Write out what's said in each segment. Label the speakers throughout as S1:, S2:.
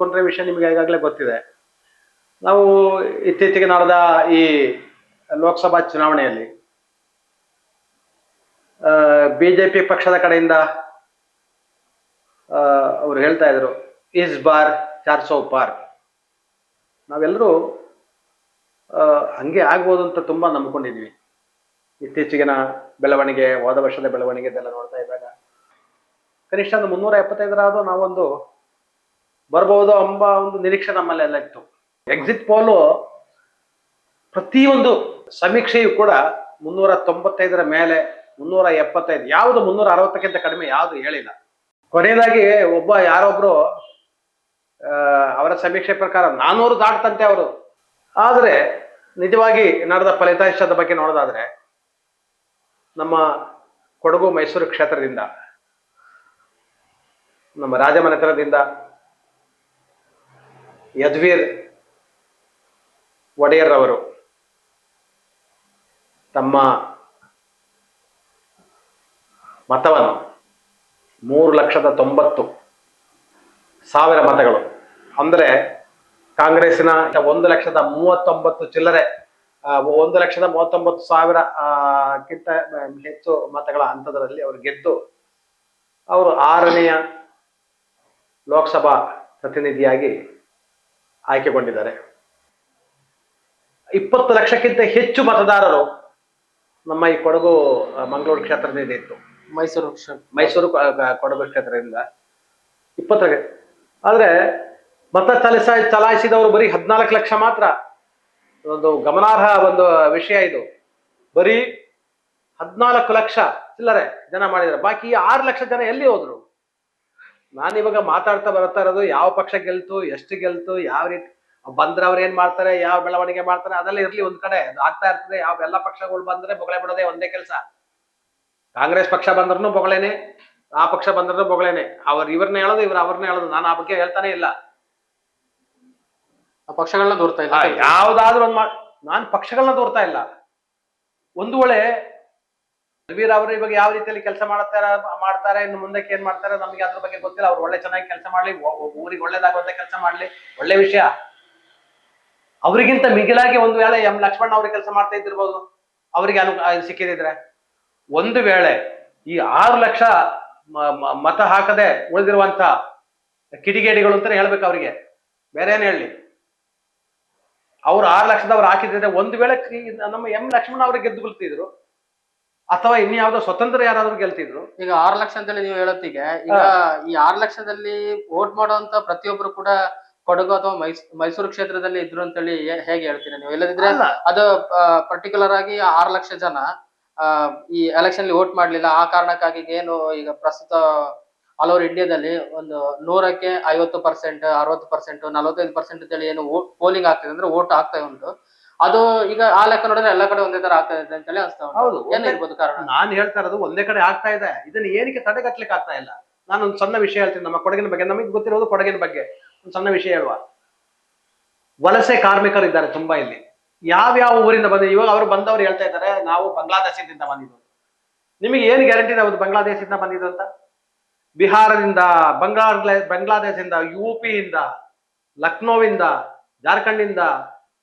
S1: ಕೊಂಡ್ರೆ ವಿಷಯ ನಿಮಗೆ ಈಗಾಗಲೇ ಗೊತ್ತಿದೆ. ನಾವು ಇತ್ತೀಚೆಗೆ ನಡೆದ ಈ ಲೋಕಸಭಾ ಚುನಾವಣೆಯಲ್ಲಿ ಬಿಜೆಪಿ ಪಕ್ಷದ ಕಡೆಯಿಂದ ಅವರು ಹೇಳ್ತಾ ಇದ್ರು ಇಸ್ ಬಾರ್ ಚಾರ್ ಸೋ ಪಾರ್ ನಾವೆಲ್ಲರೂ ಹಂಗೆ ಆಗ್ಬೋದು ಅಂತ ತುಂಬಾ ನಂಬ್ಕೊಂಡಿದ್ವಿ. ಇತ್ತೀಚೆಗಿನ ಬೆಳವಣಿಗೆ, ಹೋದ ವರ್ಷದ ಬೆಳವಣಿಗೆ ಇದೆಲ್ಲ ನೋಡ್ತಾ ಇದ್ದಾಗ. ಕನಿಷ್ಠ ಒಂದು ಮುನ್ನೂರ ಎಪ್ಪತ್ತೈದರಾದ್ರೂ ನಾವೊಂದು ಬರ್ಬೋದು ಎಂಬ ಒಂದು ನಿರೀಕ್ಷೆ ನಮ್ಮಲ್ಲೆಲ್ಲ ಇತ್ತು. ಎಕ್ಸಿಟ್ ಪೋಲು ಪ್ರತಿಯೊಂದು ಸಮೀಕ್ಷೆಯು ಕೂಡ ಮುನ್ನೂರ ತೊಂಬತ್ತೈದರ ಮೇಲೆ, ಮುನ್ನೂರ ಎಪ್ಪತ್ತೈದು, ಯಾವುದು ಮುನ್ನೂರ ಅರವತ್ತಕ್ಕಿಂತ ಕಡಿಮೆ ಯಾವುದು ಹೇಳಿಲ್ಲ. ಕೊನೆಯದಾಗಿ ಒಬ್ಬ ಯಾರೊಬ್ರು ಅವರ ಸಮೀಕ್ಷೆ ಪ್ರಕಾರ ನಾನೂರು ದಾಟ್ತಂತೆ ಅವರು. ಆದರೆ ನಿಜವಾಗಿ ನಡೆದ ಫಲಿತಾಂಶದ ಬಗ್ಗೆ ನೋಡೋದಾದ್ರೆ ನಮ್ಮ ಕೊಡಗು ಮೈಸೂರು ಕ್ಷೇತ್ರದಿಂದ, ನಮ್ಮ ರಾಜಮನೆತನದಿಂದ ಯದ್ವೀರ್ ಒಡೆಯರ್ ಅವರು ತಮ್ಮ ಮತವನ್ನು ಮೂರು ಲಕ್ಷದ ತೊಂಬತ್ತು ಸಾವಿರ ಮತಗಳು. ಅಂದರೆ ಕಾಂಗ್ರೆಸ್ಸಿನ ಒಂದು ಲಕ್ಷದ ಮೂವತ್ತೊಂಬತ್ತು ಚಿಲ್ಲರೆ ಒಂದು ಲಕ್ಷದ ಮೂವತ್ತೊಂಬತ್ತು ಸಾವಿರ ಆ, ಕ್ಕಿಂತ ಹೆಚ್ಚು ಮತಗಳ ಹಂತದಲ್ಲಿ ಅವರು ಗೆದ್ದು ಅವರು ಆರನೆಯ ಲೋಕಸಭಾ ಪ್ರತಿನಿಧಿಯಾಗಿ ಆಯ್ಕೆಗೊಂಡಿದ್ದಾರೆ. ಇಪ್ಪತ್ತು ಲಕ್ಷಕ್ಕಿಂತ ಹೆಚ್ಚು ಮತದಾರರು ನಮ್ಮ ಈ ಕೊಡಗು ಮಂಗಳೂರು ಕ್ಷೇತ್ರದಿಂದ ಇತ್ತು.
S2: ಮೈಸೂರು
S1: ಮೈಸೂರು ಕೊಡಗು ಕ್ಷೇತ್ರದಿಂದ ಇಪ್ಪತ್ತ ಆದ್ರೆ ಮತ ಚಲಿಸ ಚಲಾಯಿಸಿದವರು ಬರೀ ಹದಿನಾಲ್ಕು ಲಕ್ಷ ಮಾತ್ರ. ಒಂದು ಗಮನಾರ್ಹ ಒಂದು ವಿಷಯ ಇದು. ಬರೀ ಹದಿನಾಲ್ಕು ಲಕ್ಷ ಚಿಲ್ಲರೆ ಜನ ಮಾಡಿದ್ದಾರೆ. ಬಾಕಿ ಆರು ಲಕ್ಷ ಜನ ಎಲ್ಲಿ ಹೋದ್ರು? ನಾನಿವಾಗ ಮಾತಾಡ್ತಾ ಬರ್ತಾ ಇರೋದು ಯಾವ ಪಕ್ಷ ಗೆಲ್ತು ಎಷ್ಟು ಗೆಲ್ತು ಯಾವ ರೀತಿ ಬಂದ್ರೆ ಅವ್ರು ಏನ್ ಮಾಡ್ತಾರೆ ಯಾವ ಬೆಳವಣಿಗೆ ಮಾಡ್ತಾರೆ ಅದೆಲ್ಲ ಇರ್ಲಿ ಒಂದ್ ಕಡೆ. ಆಗ್ತಾ ಇರ್ತದೆ ಯಾವ ಎಲ್ಲ ಪಕ್ಷಗಳು ಬಂದ್ರೆ ಬೊಗಳೆ ಬಿಡೋದೇ ಒಂದೇ ಕೆಲಸ. ಕಾಂಗ್ರೆಸ್ ಪಕ್ಷ ಬಂದ್ರೂ ಬೊಗಳೇನೆ ಆ ಪಕ್ಷ ಬಂದ್ರೂ ಬೊಗಳೇನೆ. ಅವ್ರು ಇವ್ರನ್ನ ಹೇಳೋದು ಇವ್ರ ಅವ್ರನ್ನ ಹೇಳೋದು. ನಾನು ಆ ಬಗ್ಗೆ ಹೇಳ್ತಾನೆ ಇಲ್ಲ.
S2: ಆ ಪಕ್ಷಗಳನ್ನ ದೂರ್ತಾ ಇಲ್ಲ.
S1: ಯಾವ್ದಾದ್ರು ಒಂದ್ ಮಾ ನಾನು ಪಕ್ಷಗಳನ್ನ ದೂರ್ತಾ ಇಲ್ಲ. ಒಂದು ವೇಳೆ ರವೀರ್ ಅವರು ಇವಾಗ ಯಾವ ರೀತಿಯಲ್ಲಿ ಕೆಲಸ ಮಾಡ್ತಾರೆ ಮಾಡ್ತಾರೆ ಇನ್ನು ಮುಂದಕ್ಕೆ ಏನ್ ಮಾಡ್ತಾರೆ ನಮ್ಗೆ ಅದ್ರ ಬಗ್ಗೆ ಗೊತ್ತಿಲ್ಲ. ಅವ್ರು ಒಳ್ಳೆ ಚೆನ್ನಾಗಿ ಕೆಲಸ ಮಾಡ್ಲಿ ಊರಿಗೆ ಒಳ್ಳೇದಾಗುವಂತ ಕೆಲಸ ಮಾಡ್ಲಿ. ಒಳ್ಳೆ ವಿಷಯ. ಅವರಿಗಿಂತ ಮಿಗಿಲಾಗಿ ಒಂದು ವೇಳೆ ಎಂ ಲಕ್ಷ್ಮಣ್ ಅವ್ರಿಗೆ ಕೆಲಸ ಮಾಡ್ತಾ ಇದ್ದಿರ್ಬೋದು, ಅವರಿಗೆ ಅನು ಸಿಕ್ಕಿದಿದ್ರೆ. ಒಂದು ವೇಳೆ ಈ ಆರು ಲಕ್ಷ ಮತ ಹಾಕದೆ ಉಳಿದಿರುವಂತ ಕಿಡಿಗೇಡಿಗಳು ಅಂತಾನೆ ಹೇಳ್ಬೇಕು ಅವರಿಗೆ. ಬೇರೆ ಏನ್ ಹೇಳಿ ಅವ್ರು ಆರು ಲಕ್ಷದವ್ರು ಹಾಕಿದ್ರೆ ಒಂದು ವೇಳೆ ನಮ್ಮ ಎಂ ಲಕ್ಷ್ಮಣ್ ಅವ್ರಿಗೆ ಗೆದ್ದು ಗೆಲ್ತಿದ್ರು ಅಥವಾ ಇನ್ಯಾವುದೋ ಸ್ವತಂತ್ರ ಯಾರಾದ್ರೂ ಗೆಲ್ತಿದ್ರು?
S2: ಈಗ ಆರ್ ಲಕ್ಷ ಅಂತೇಳಿ ನೀವು ಹೇಳತ್ತಿಗೆ ಈಗ ಈ ಆರ್ ಲಕ್ಷದಲ್ಲಿ ವೋಟ್ ಮಾಡುವಂತ ಪ್ರತಿಯೊಬ್ರು ಕೂಡ ಕೊಡಗು ಅಥವಾ ಮೈಸ್ ಮೈಸೂರು ಕ್ಷೇತ್ರದಲ್ಲಿ ಇದ್ರು ಅಂತೇಳಿ ಹೇಳಿ ಹೇಗೆ ಹೇಳ್ತೀರಾ ನೀವು? ಇಲ್ಲದಿದ್ರೆ ಅದು ಪರ್ಟಿಕ್ಯುಲರ್ ಆಗಿ ಆರ್ ಲಕ್ಷ ಜನ ಆ, ಈ ಎಲೆಕ್ಷನ್ ವೋಟ್ ಮಾಡ್ಲಿಲ್ಲ ಆ ಕಾರಣಕ್ಕಾಗಿ ಏನು ಈಗ ಪ್ರಸ್ತುತ ಆಲ್ ಓವರ್ ಇಂಡಿಯಾದಲ್ಲಿ ಒಂದು ನೂರಕ್ಕೆ ಐವತ್ತು ಪರ್ಸೆಂಟ್ ಅರವತ್ತು ಪರ್ಸೆಂಟ್ ನಲವತ್ತೈದು ಪರ್ಸೆಂಟ್ ಅಂತೇಳಿ ಏನು ಪೋಲಿಂಗ್ ಆಗ್ತಿದೆ ಅಂದ್ರೆ ವೋಟ್ ಆಗ್ತಾ ಉಂಟು. ಅದು ಈಗ ಆ ಲೆಕ್ಕ ನೋಡಿದ್ರೆ ಎಲ್ಲ ಕಡೆ ಒಂದೇ ತರ ಆಗ್ತಾ ಇದೆ ಅಂತಲೇ ಅನ್ಸ್ತಾ
S1: ಹೌದು
S2: ಏನಿರ್ಬೋದು ಕಾರಣ?
S1: ನಾನು ಹೇಳ್ತಾ ಇರೋದು ಒಂದೇ ಕಡೆ ಆಗ್ತಾ ಇದೆ. ಇದನ್ನ ಏನಕ್ಕೆ ತಡೆಗಟ್ಲಿಕ್ಕೆ ಆಗ್ತಾ ಇಲ್ಲ? ನಾನು ಒಂದು ಸಣ್ಣ ವಿಷಯ ಹೇಳ್ತೀನಿ. ನಮ್ಮ ಕೊಡಗಿನ ಬಗ್ಗೆ ನಮಗೆ ಗೊತ್ತಿರೋದು ಕೊಡಗಿನ ಬಗ್ಗೆ. ಒಂದು ಸಣ್ಣ ವಿಷಯ ಹೇಳುವ ವಲಸೆ ಕಾರ್ಮಿಕರು ಇದ್ದಾರೆ ತುಂಬಾ ಇಲ್ಲಿ. ಯಾವ್ಯಾವ ಊರಿಂದ ಬಂದ ಇವಾಗ ಅವರು ಬಂದವರು ಹೇಳ್ತಾ ಇದ್ದಾರೆ ನಾವು ಬಾಂಗ್ಲಾದೇಶದಿಂದ ಬಂದಿದ್ದು. ನಿಮಗೆ ಏನು ಗ್ಯಾರಂಟಿ ಇದೆ ಅವ್ರು ಬಾಂಗ್ಲಾದೇಶದಿಂದ ಬಂದಿದ್ದು ಅಂತ? ಬಿಹಾರದಿಂದ ಬಂಗಾಳ ಬಾಂಗ್ಲಾದೇಶದಿಂದ ಯು ಪಿಯಿಂದ ಲಕ್ನೋವಿಂದ ಜಾರ್ಖಂಡಿಂದ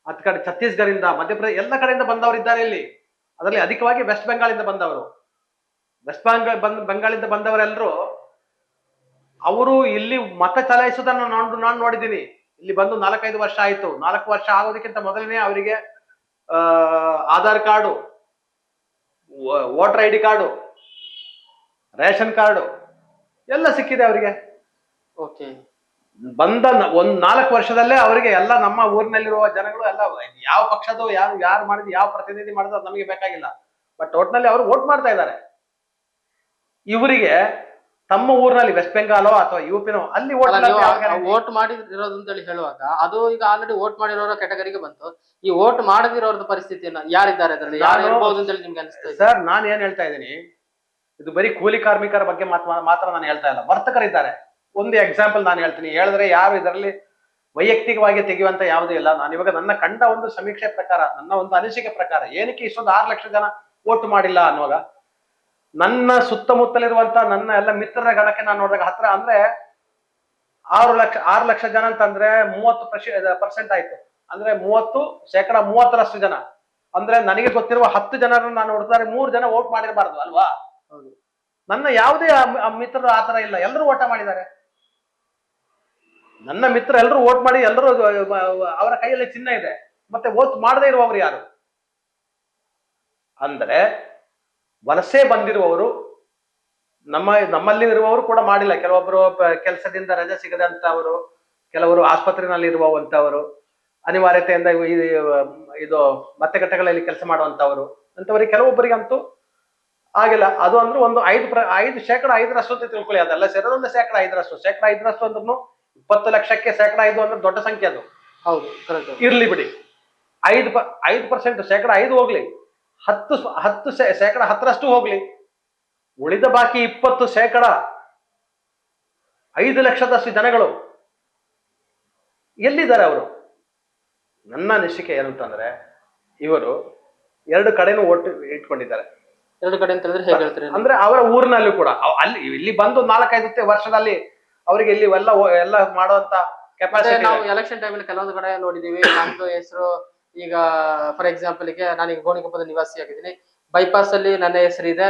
S1: ಅತ್ ಕಡೆ ಛತ್ತೀಸ್ಗಢದಿಂದ ಮಧ್ಯಪ್ರದೇಶ ಎಲ್ಲ ಕಡೆಯಿಂದ ಬಂದವರು ಇದ್ದಾರೆ ಇಲ್ಲಿ. ಅದರಲ್ಲಿ ಅಧಿಕವಾಗಿ ವೆಸ್ಟ್ ಬೆಂಗಾಳಿಂದ ಬಂದವರು. ವೆಸ್ಟ್ ಬೆಂಗಾಲ್ ಬಂದ್ ಬೆಂಗಾಳಿಂದ ಬಂದವರೆಲ್ಲರೂ ಅವರು ಇಲ್ಲಿ ಮತ ಚಲಾಯಿಸುವುದನ್ನು ನಾನು ನಾನು ನೋಡಿದ್ದೀನಿ. ಇಲ್ಲಿ ಬಂದು ನಾಲ್ಕೈದು ವರ್ಷ ಆಯಿತು. ನಾಲ್ಕು ವರ್ಷ ಆಗೋದಕ್ಕಿಂತ ಮೊದಲನೇ ಅವರಿಗೆ Aadhaar card voter I D card, ration card ಎಲ್ಲ ಸಿಕ್ಕಿದೆ ಅವರಿಗೆ.
S2: ಓಕೆ
S1: ಬಂದ ಒಂದ್ ನಾಲ್ಕು ವರ್ಷದಲ್ಲೇ ಅವರಿಗೆ ಎಲ್ಲ ನಮ್ಮ ಊರಿನಲ್ಲಿರುವ ಜನಗಳು ಎಲ್ಲ ಯಾವ ಪಕ್ಷದ ಯಾರು ಯಾರು ಮಾಡಿದ್ ಯಾವ ಪ್ರತಿನಿಧಿ ಮಾಡಿದ್ರು ಅದು ನಮಗೆ ಬೇಕಾಗಿಲ್ಲ. ಬಟ್ ಒಟ್ನಲ್ಲಿ ಅವರು ವೋಟ್ ಮಾಡ್ತಾ ಇದ್ದಾರೆ. ಇವರಿಗೆ ತಮ್ಮ ಊರಿನಲ್ಲಿ ವೆಸ್ಟ್ ಬೆಂಗಾಲೋ ಅಥವಾ ಯು ಪಿನೋ ಅಲ್ಲಿ ವೋಟ್
S2: ಮಾಡಿರೋದು ಅಂತ ಹೇಳಿ ಹೇಳುವಾಗ ಅದು ಈಗ ಆಲ್ರೆಡಿ ವೋಟ್ ಮಾಡಿರೋ ಕೆಟಗರಿಗೆ ಬಂತು. ಈ ವೋಟ್ ಮಾಡದಿರೋರ್ದ ಪರಿಸ್ಥಿತಿಯನ್ನ ಯಾರಿದ್ದಾರೆ ಅದರಲ್ಲಿ? ಯಾರು ಇರ್ಬೋದು ಅಂತ ಹೇಳಿ ನಿಮ್ಗೆ ಅನಿಸ್ತದೆ
S1: ಸರ್ ನಾನು ಏನ್ ಹೇಳ್ತಾ ಇದ್ದೀನಿ? ಇದು ಬರೀ ಕೂಲಿ ಕಾರ್ಮಿಕರ ಬಗ್ಗೆ ಮಾತ್ರ ನಾನು ಹೇಳ್ತಾ ಇಲ್ಲ. ವರ್ತಕರಿದ್ದಾರೆ. ಒಂದು ಎಕ್ಸಾಂಪಲ್ ನಾನು ಹೇಳ್ತೀನಿ. ಹೇಳಿದ್ರೆ ಯಾರು ಇದರಲ್ಲಿ ವೈಯಕ್ತಿಕವಾಗಿ ತೆಗೆಯುವಂತ ಯಾವುದೂ ಇಲ್ಲ. ನಾನು ಇವಾಗ ನನ್ನ ಕಂಡ ಒಂದು ಸಮೀಕ್ಷೆ ಪ್ರಕಾರ ನನ್ನ ಒಂದು ಅನಿಸಿಕೆ ಪ್ರಕಾರ ಏನಕ್ಕೆ ಇಷ್ಟೊಂದು ಆರು ಲಕ್ಷ ಜನ ವೋಟ್ ಮಾಡಿಲ್ಲ ಅನ್ನುವಾಗ ನನ್ನ ಸುತ್ತಮುತ್ತಲಿರುವಂತ ನನ್ನ ಎಲ್ಲ ಮಿತ್ರರ ಗಣಕ್ಕೆ ನಾನು ನೋಡಿದಾಗ ಹತ್ರ ಅಂದ್ರೆ ಆರು ಲಕ್ಷ ಆರು ಲಕ್ಷ ಜನ ಅಂತಂದ್ರೆ ಮೂವತ್ತು ಪರ್ಸೆಂಟ್ ಆಯ್ತು. ಅಂದ್ರೆ ಮೂವತ್ತು ಶೇಕಡ ಮೂವತ್ತರಷ್ಟು ಜನ. ಅಂದ್ರೆ ನನಗೆ ಗೊತ್ತಿರುವ ಹತ್ತು ಜನರನ್ನು ನಾನು ನೋಡ್ತಾರೆ ಮೂರು ಜನ ವೋಟ್ ಮಾಡಿರಬಾರ್ದು ಅಲ್ವಾ? ನನ್ನ ಯಾವುದೇ ಮಿತ್ರರು ಆತರ ಇಲ್ಲ. ಎಲ್ಲರೂ ಓಟ ಮಾಡಿದ್ದಾರೆ. ನನ್ನ ಮಿತ್ರ ಎಲ್ಲರೂ ವೋಟ್ ಮಾಡಿ ಎಲ್ಲರೂ ಅವರ ಕೈಯಲ್ಲಿ ಚಿಹ್ನೆ ಇದೆ. ಮತ್ತೆ ವೋಟ್ ಮಾಡದೇ ಇರುವವರು ಯಾರು? ಅಂದ್ರೆ ವಲಸೆ ಬಂದಿರುವವರು, ನಮ್ಮ, ನಮ್ಮಲ್ಲಿ ಇರುವವರು ಕೂಡ ಮಾಡಿಲ್ಲ. ಕೆಲವೊಬ್ಬರು ಕೆಲಸದಿಂದ ರಜೆ ಸಿಗದಂತವರು ಕೆಲವರು ಆಸ್ಪತ್ರೆಯಲ್ಲಿ ಇರುವಂತವರು ಅನಿವಾರ್ಯತೆಯಿಂದ ಇದು ಮತಗಟ್ಟೆಗಳಲ್ಲಿ ಕೆಲಸ ಮಾಡುವಂತವರು ಅಂತವರಿಗೆ ಕೆಲವೊಬ್ಬರಿಗಂತೂ ಆಗಿಲ್ಲ. ಅದು ಅಂದ್ರೆ ಒಂದು ಐದು ಪ್ರ, ಐದು ಶೇಕಡ ಐದರಷ್ಟು ತಿಳ್ಕೊಳ್ಳಿ. ಅದೆಲ್ಲ ಸೇರೋದೊಂದು ಶೇಕಡ ಐದರಷ್ಟು. ಶೇಕಡ ಐದರಷ್ಟು ಅಂದ್ರೂ ಇಪ್ಪತ್ತು ಲಕ್ಷಕ್ಕೆ ಶೇಕಡ ಐದು ಅಂದ್ರೆ ದೊಡ್ಡ ಸಂಖ್ಯೆ ಅದು.
S2: ಹೌದು ಕರೆಕ್ಟ್
S1: ಇರ್ಲಿ ಬಿಡಿ. ಐದು ಐದು ಪರ್ಸೆಂಟ್ ಶೇಕಡ ಐದು ಹೋಗ್ಲಿ. ಹತ್ತು ಹತ್ತು ಶೇಕಡ ಹತ್ತರಷ್ಟು ಹೋಗ್ಲಿ. ಉಳಿದ ಬಾಕಿ ಇಪ್ಪತ್ತು ಶೇಕಡ ಐದು ಲಕ್ಷದಷ್ಟು ಜನಗಳು. ಎಲ್ಲಿದ್ದಾರೆ ಅವರು? ನನ್ನ ಅನಿಸಿಕೆ ಏನು ಅಂತಂದ್ರೆ ಇವರು ಎರಡು ಕಡೆನೂ ಓಟ್ ಇಟ್ಕೊಂಡಿದ್ದಾರೆ.
S2: ಎರಡು ಕಡೆ ಅಂತ ನೀವು?
S1: ಅಂದ್ರೆ ಅವರ ಊರಿನಲ್ಲೂ ಕೂಡ ಅಲ್ಲಿ ಇಲ್ಲಿ ಬಂದು ನಾಲ್ಕೈದು ವರ್ಷದಲ್ಲಿ ಅವರಿಗೆ ಇಲ್ಲಿ ಎಲ್ಲ ಎಲ್ಲ ಮಾಡುವಂತ ಕೆಪಾಸಿಟಿ
S2: ನಾವು ಎಲೆಕ್ಷನ್ ಟೈಮಲ್ಲಿ ಕೆಲವೊಂದು ಕಡೆ ನೋಡಿದೀವಿ. ನಮ್ದು ಹೆಸರು ಈಗ ಫಾರ್ ಎಕ್ಸಾಂಪಲ್ಗೆ ನಾನೀಗ ಗೋಣಿಕೊಪ್ಪದ ನಿವಾಸಿ ಆಗಿದ್ದೀನಿ ಬೈಪಾಸ್ ಅಲ್ಲಿ ನನ್ನ ಹೆಸರಿದೆ.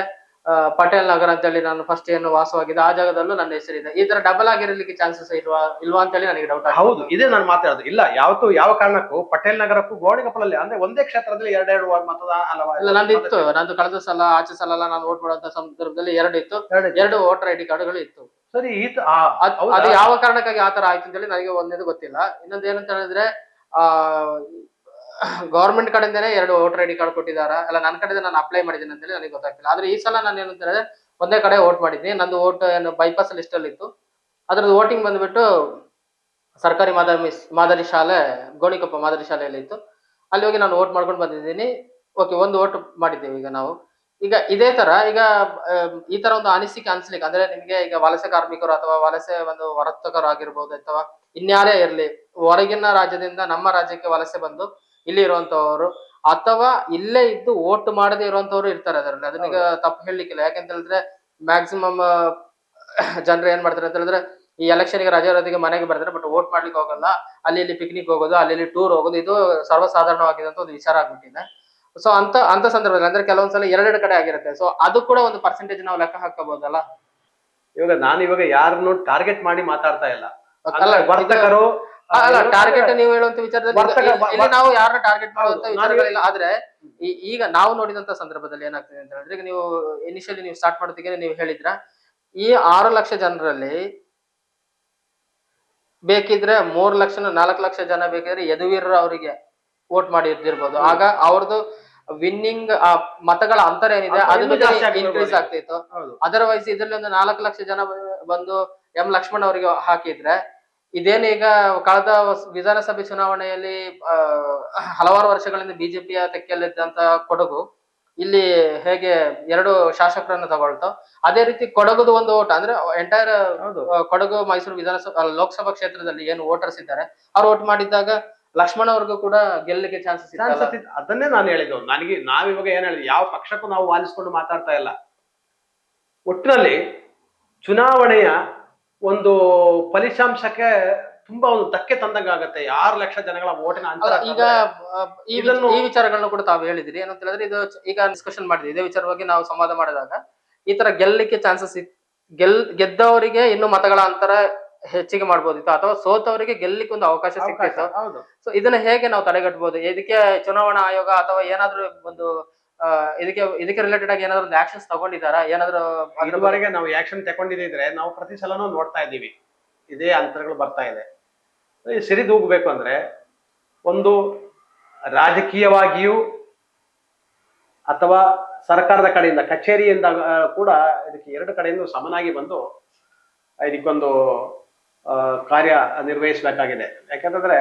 S2: ಪಟೇಲ್ ನಗರ ಅಂತ ಹೇಳಿ ನಾನು ಫಸ್ಟ್ ಏನು ವಾಸವಾಗಿದೆ ಆ ಜಾಗದಲ್ಲೂ ನನ್ನ ಹೆಸರಿದೆ. ಈ ತರ ಡಬಲ್ ಆಗಿರಲಿಕ್ಕೆ ಚಾನ್ಸಸ್ ಇಲ್ವಾ? ಇಲ್ವಾ ಅಂತ ಹೇಳಿ ನನಗೆ ಡೌಟ್
S1: ಹೌದು ಇದೇ ನಾನು ಮಾತಾಡೋದು. ಇಲ್ಲ ಯಾವತ್ತು ಯಾವ ಕಾರಣಕ್ಕೂ ಪಟೇಲ್ ನಗರಕ್ಕೂ ಗೋಣಿಕೊಪ್ಪಲಲ್ಲಿ ಅಂದ್ರೆ ಒಂದೇ ಕ್ಷೇತ್ರದಲ್ಲಿ ಎರಡೆರಡು ಮತದಾನ ಅಲ್ಲವಾ
S2: ಇಲ್ಲ ನಂದು ಇತ್ತು. ನಂದು ಕಳೆದ ಸಲ ಆಚೆ ಸಲ ನಾನು ವೋಟ್ ಮಾಡುವಂತ ಸಂದರ್ಭದಲ್ಲಿ ಎರಡು ಇತ್ತು.
S1: ಎರಡು
S2: ವೋಟರ್ ಐ ಡಿ ಕಾರ್ಡ್ಗಳು ಇತ್ತು.
S1: ಸರಿ ಈತ ಆ,
S2: ಅದ್- ಯಾವ ಕಾರಣಕ್ಕಾಗಿ ಆತರ ಆಯ್ತು ಅಂತೇಳಿ ನನಗೆ ಒಂದೇದು ಗೊತ್ತಿಲ್ಲ. ಇನ್ನೊಂದು ಏನಂತ ಹೇಳಿದ್ರೆ ಆ ಗೌರ್ಮೆಂಟ್ ಕಡೆಯಿಂದನೇ ಎರಡು ವೋಟರ್ ಐ ಡಿ ಕಾರ್ಡ್ ಕೊಟ್ಟಿದಾರ ಅಲ್ಲ ನನ್ನ ಕಡೆ ನಾನು ಅಪ್ಲೈ ಮಾಡಿದ್ದೀನಿ ಅಂತೇಳಿ ನನಗೆ ಗೊತ್ತಾಗ್ತಿಲ್ಲ. ಆದ್ರೆ ಈ ಸಲ ನಾನು ಏನಂತ ಹೇಳಿದ್ರೆ ಒಂದೇ ಕಡೆ ವೋಟ್ ಮಾಡಿದ್ದೀನಿ. ನಂದು ವೋಟ್ ಏನು ಬೈಪಾಸ್ ಲಿಸ್ಟ್ ಅಲ್ಲಿ ಇತ್ತು. ಅದ್ರದ್ದು ವೋಟಿಂಗ್ ಬಂದ್ಬಿಟ್ಟು ಸರ್ಕಾರಿ ಮಾದರಿ ಮಾದರಿ ಶಾಲೆ ಗೋಣಿಕೊಪ್ಪ ಮಾದರಿ ಶಾಲೆಯಲ್ಲಿ ಇತ್ತು. ಅಲ್ಲಿ ಹೋಗಿ ನಾನು ವೋಟ್ ಮಾಡ್ಕೊಂಡು ಬಂದಿದ್ದೀನಿ. ಓಕೆ ಒಂದು ವೋಟ್ ಮಾಡಿದ್ದೇವೆ ಈಗ ನಾವು. ಈಗ ಇದೇ ತರ ಈಗ ಈ ತರ ಒಂದು ಅನಿಸಿಕೆ ಅನ್ಸ್ಲಿಕ್ಕೆ ಅಂದ್ರೆ ನಿಮ್ಗೆ ಈಗ ವಲಸೆ ಕಾರ್ಮಿಕರು ಅಥವಾ ವಲಸೆ ಒಂದು ವರ್ತಕರು ಆಗಿರ್ಬೋದು ಅಥವಾ ಇನ್ಯಾರೇ ಇರ್ಲಿ ಹೊರಗಿನ ರಾಜ್ಯದಿಂದ ನಮ್ಮ ರಾಜ್ಯಕ್ಕೆ ವಲಸೆ ಬಂದು ಇಲ್ಲಿ ಇರುವಂತವರು ಅಥವಾ ಇಲ್ಲೇ ಇದ್ದು ಓಟ್ ಮಾಡದೇ ಇರುವಂತವ್ರು ಇರ್ತಾರೆ ಅದರಲ್ಲಿ. ಅದನ್ನೀಗ ತಪ್ಪು ಹೇಳಲಿಕ್ಕಿಲ್ಲ. ಯಾಕೆಂತ ಹೇಳಿದ್ರೆ ಮ್ಯಾಕ್ಸಿಮಮ್ ಜನರು ಏನ್ ಮಾಡ್ತಾರೆ ಅಂತ ಹೇಳಿದ್ರೆ ಈ ಎಲೆಕ್ಷನ್ಗೆ ರಜೆ ಇರೋದಿಗೆ ಮನೆಗೆ ಬರ್ತಾರೆ ಬಟ್ ಓಟ್ ಮಾಡ್ಲಿಕ್ಕೆ ಹೋಗಲ್ಲ. ಅಲ್ಲಿ ಇಲ್ಲಿ ಪಿಕ್ನಿಕ್ ಹೋಗೋದು ಅಲ್ಲಿ ಇಲ್ಲಿ ಟೂರ್ ಹೋಗೋದು ಇದು ಸರ್ವಸಾಧಾರಣವಾಗಿದಂತ ಒಂದು ವಿಚಾರ ಆಗ್ಬಿಟ್ಟಿದೆ. ಸೊ ಅಂತ ಅಂತ ಸಂದರ್ಭದಲ್ಲಿ ಅಂದ್ರೆ ಕೆಲವೊಂದ್ಸಲ ಎರಡೆರಡು ಕಡೆ ಆಗಿರುತ್ತೆ. ಸೊ ಅದು ಕೂಡ ಒಂದು ಪರ್ಸೆಂಟೇಜ್ ನಾವು ಲೆಕ್ಕ ಹಾಕಬಹುದಲ್ಲ
S1: ಇವಾಗ ನಾನು ಇವಾಗ ಯಾರನ್ನು ಟಾರ್ಗೆಟ್ ಮಾಡಿ ಮಾತಾಡ್ತಾ ಇಲ್ಲ.
S2: ಅಲ್ಲ,
S1: ವರ್ತಕರು
S2: ಅಲ್ಲ ಟಾರ್ಗೆಟ್ ನೀವು ಹೇಳುವಂತ ವಿಚಾರದಲ್ಲಿ ನಾವು ಯಾರನ್ನ ಟಾರ್ಗೆಟ್ ಮಾಡುವಂತ ವಿಚಾರಗಳಿಲ್ಲ ಆದ್ರೆ ಈಗ ನಾವು ನೋಡಿದಂತ ಸಂದರ್ಭದಲ್ಲಿ ಏನಾಗ್ತದೆ ಅಂತ ಹೇಳಿದ್ರೆ ಈಗ ನೀವು ಇನಿಷಿಯಲಿ ನೀವು ಸ್ಟಾರ್ಟ್ ಮಾಡೋದಕ್ಕೆ ನೀವು ಹೇಳಿದ್ರ ಈ ಆರು ಲಕ್ಷ ಜನರಲ್ಲಿ ಬೇಕಿದ್ರೆ ಮೂರ್ ಲಕ್ಷ ನಾಲ್ಕು ಲಕ್ಷ ಜನ ಬೇಕಿದ್ರೆ ಯದುವೀರ್ರ ಅವರಿಗೆ ವೋಟ್ ಮಾಡಿ ಇರ್ದಿರ್ಬೋದು ಆಗ ಅವ್ರದ್ದು ವಿನ್ನಿಂಗ್ ಮತಗಳ ಅಂತರ ಏನಿದೆ
S1: ಆಗಿರ್ಬೋದು.
S2: ಇನ್ಕ್ರೀಸ್ ಆಗ್ತಿತ್ತು ಅದರ್ವೈಸ್ ಇದರಲ್ಲಿ ಒಂದು ನಾಲ್ಕು ಲಕ್ಷ ಜನ ಬಂದು ಎಂ ಲಕ್ಷ್ಮಣ್ ಅವರಿಗೆ ಹಾಕಿದ್ರೆ ಇದೇನು ಈಗ ಕಳೆದ ವಿಧಾನಸಭೆ ಚುನಾವಣೆಯಲ್ಲಿ ಹಲವಾರು ವರ್ಷಗಳಿಂದ ಬಿಜೆಪಿಯ ತೆಕ್ಕೆಯಲ್ಲಿದ್ದಂತ ಕೊಡಗು ಇಲ್ಲಿ ಹೇಗೆ ಎರಡು ಶಾಸಕರನ್ನು ತಗೊಳ್ತೋ. ಅದೇ ರೀತಿ ಕೊಡಗುದು ಒಂದು ಓಟ್ ಅಂದ್ರೆ ಎಂಟೈರ್ ಕೊಡಗು ಮೈಸೂರು ವಿಧಾನಸಭಾ ಲೋಕಸಭಾ ಕ್ಷೇತ್ರದಲ್ಲಿ ಏನು ವೋಟರ್ಸ್ ಇದ್ದಾರೆ ಅವ್ರು ವೋಟ್ ಮಾಡಿದ್ದಾಗ ಲಕ್ಷ್ಮಣ್ ಅವ್ರಿಗೂ ಕೂಡ ಗೆಲ್ಲಲಿಕ್ಕೆ ಚಾನ್ಸಸ್.
S1: ಅದನ್ನೇ ನಾನು ಹೇಳಿದ್ದು. ನನಗೆ ನಾವಿವಾಗ ಏನ್ ಹೇಳಿದ್ವಿ? ಯಾವ ಪಕ್ಷಕ್ಕೂ ನಾವು ವಾಲಿಸ್ಕೊಂಡು ಮಾತಾಡ್ತಾ ಇಲ್ಲ. ಒಟ್ಟಿನಲ್ಲಿ ಚುನಾವಣೆಯ ಒಂದು ಫಲಿತಾಂಶಕ್ಕೆ ತುಂಬಾ ಒಂದು ಧಕ್ಕೆ ತಂದಂಗ ಆಗತ್ತೆ. ಆರು ಲಕ್ಷ ಜನಗಳ ಓಟಿನ ಅಂತರ
S2: ಈಗ
S1: ಇದನ್ನು-
S2: ಈ ವಿಚಾರಗಳನ್ನ ಕೂಡ ತಾವು ಹೇಳಿದ್ರಿ. ಏನಂತ ಹೇಳಿದ್ರೆ ಇದು ಈಗ ಡಿಸ್ಕಷನ್ ಮಾಡಿದ್ವಿ. ಇದೇ ವಿಚಾರವಾಗಿ ನಾವು ಸಂವಾದ ಮಾಡಿದಾಗ ಈ ತರ ಗೆಲ್ಲಲಿಕ್ಕೆ ಚಾನ್ಸಸ್ ಗೆಲ್ ಗೆದ್ದವರಿಗೆ ಇನ್ನು ಮತಗಳ ಅಂತರ ಹೆಚ್ಚಿಗೆ ಮಾಡ್ಬೋದಿತ್ತು ಅಥವಾ ಸೋತವರಿಗೆ ಗೆಲ್ಲಿಕ್ ಒಂದು ಅವಕಾಶ
S1: ಸಿಕ್ಕಿತ್ತು.
S2: ಸಿಕ್ತಿತ್ತು ಸೊ ಇದನ್ನ ಹೇಗೆ ನಾವು ತಡೆಗಟ್ಟಬಹುದು ಇದಕ್ಕೆ ಚುನಾವಣಾ ಆಯೋಗ ಅಥವಾ ಏನಾದ್ರೂ ಒಂದು ಇದಕ್ಕೆ ಇದಕ್ಕೆ ರಿಲೇಟೆಡ್ ಆಗಿ ಏನಾದ್ರು ಒಂದು ಆಕ್ಷನ್ಸ್ ತಗೊಂಡಿದಾರಾ ಏನಾದ್ರು
S1: ಇದುವರೆಗೆ ನಾವು ಆಕ್ಷನ್ ತಗೊಂಡಿದ್ರೆ ನಾವು ಪ್ರತಿ ಸಲನೂ ನೋಡ್ತಾ ಇದ್ದೀವಿ. ಇದೇ ಅಂತರಗಳು ಬರ್ತಾ ಇದೆ. ಸಿರಿ ಸಿರಿದೂಗಬೇಕು ಅಂದ್ರೆ ಒಂದು ರಾಜಕೀಯವಾಗಿಯೂ ಅಥವಾ ಸರ್ಕಾರದ ಕಡೆಯಿಂದ ಕಚೇರಿಯಿಂದ ಕೂಡ ಇದಕ್ಕೆ ಎರಡು ಕಡೆಯಿಂದ ಸಮನಾಗಿ ಬಂದು ಇದಕ್ಕೊಂದು ಕಾರ್ಯ ನಿರ್ವಹಿಸಬೇಕಾಗಿದೆ. ಯಾಕಂತಂದ್ರೆ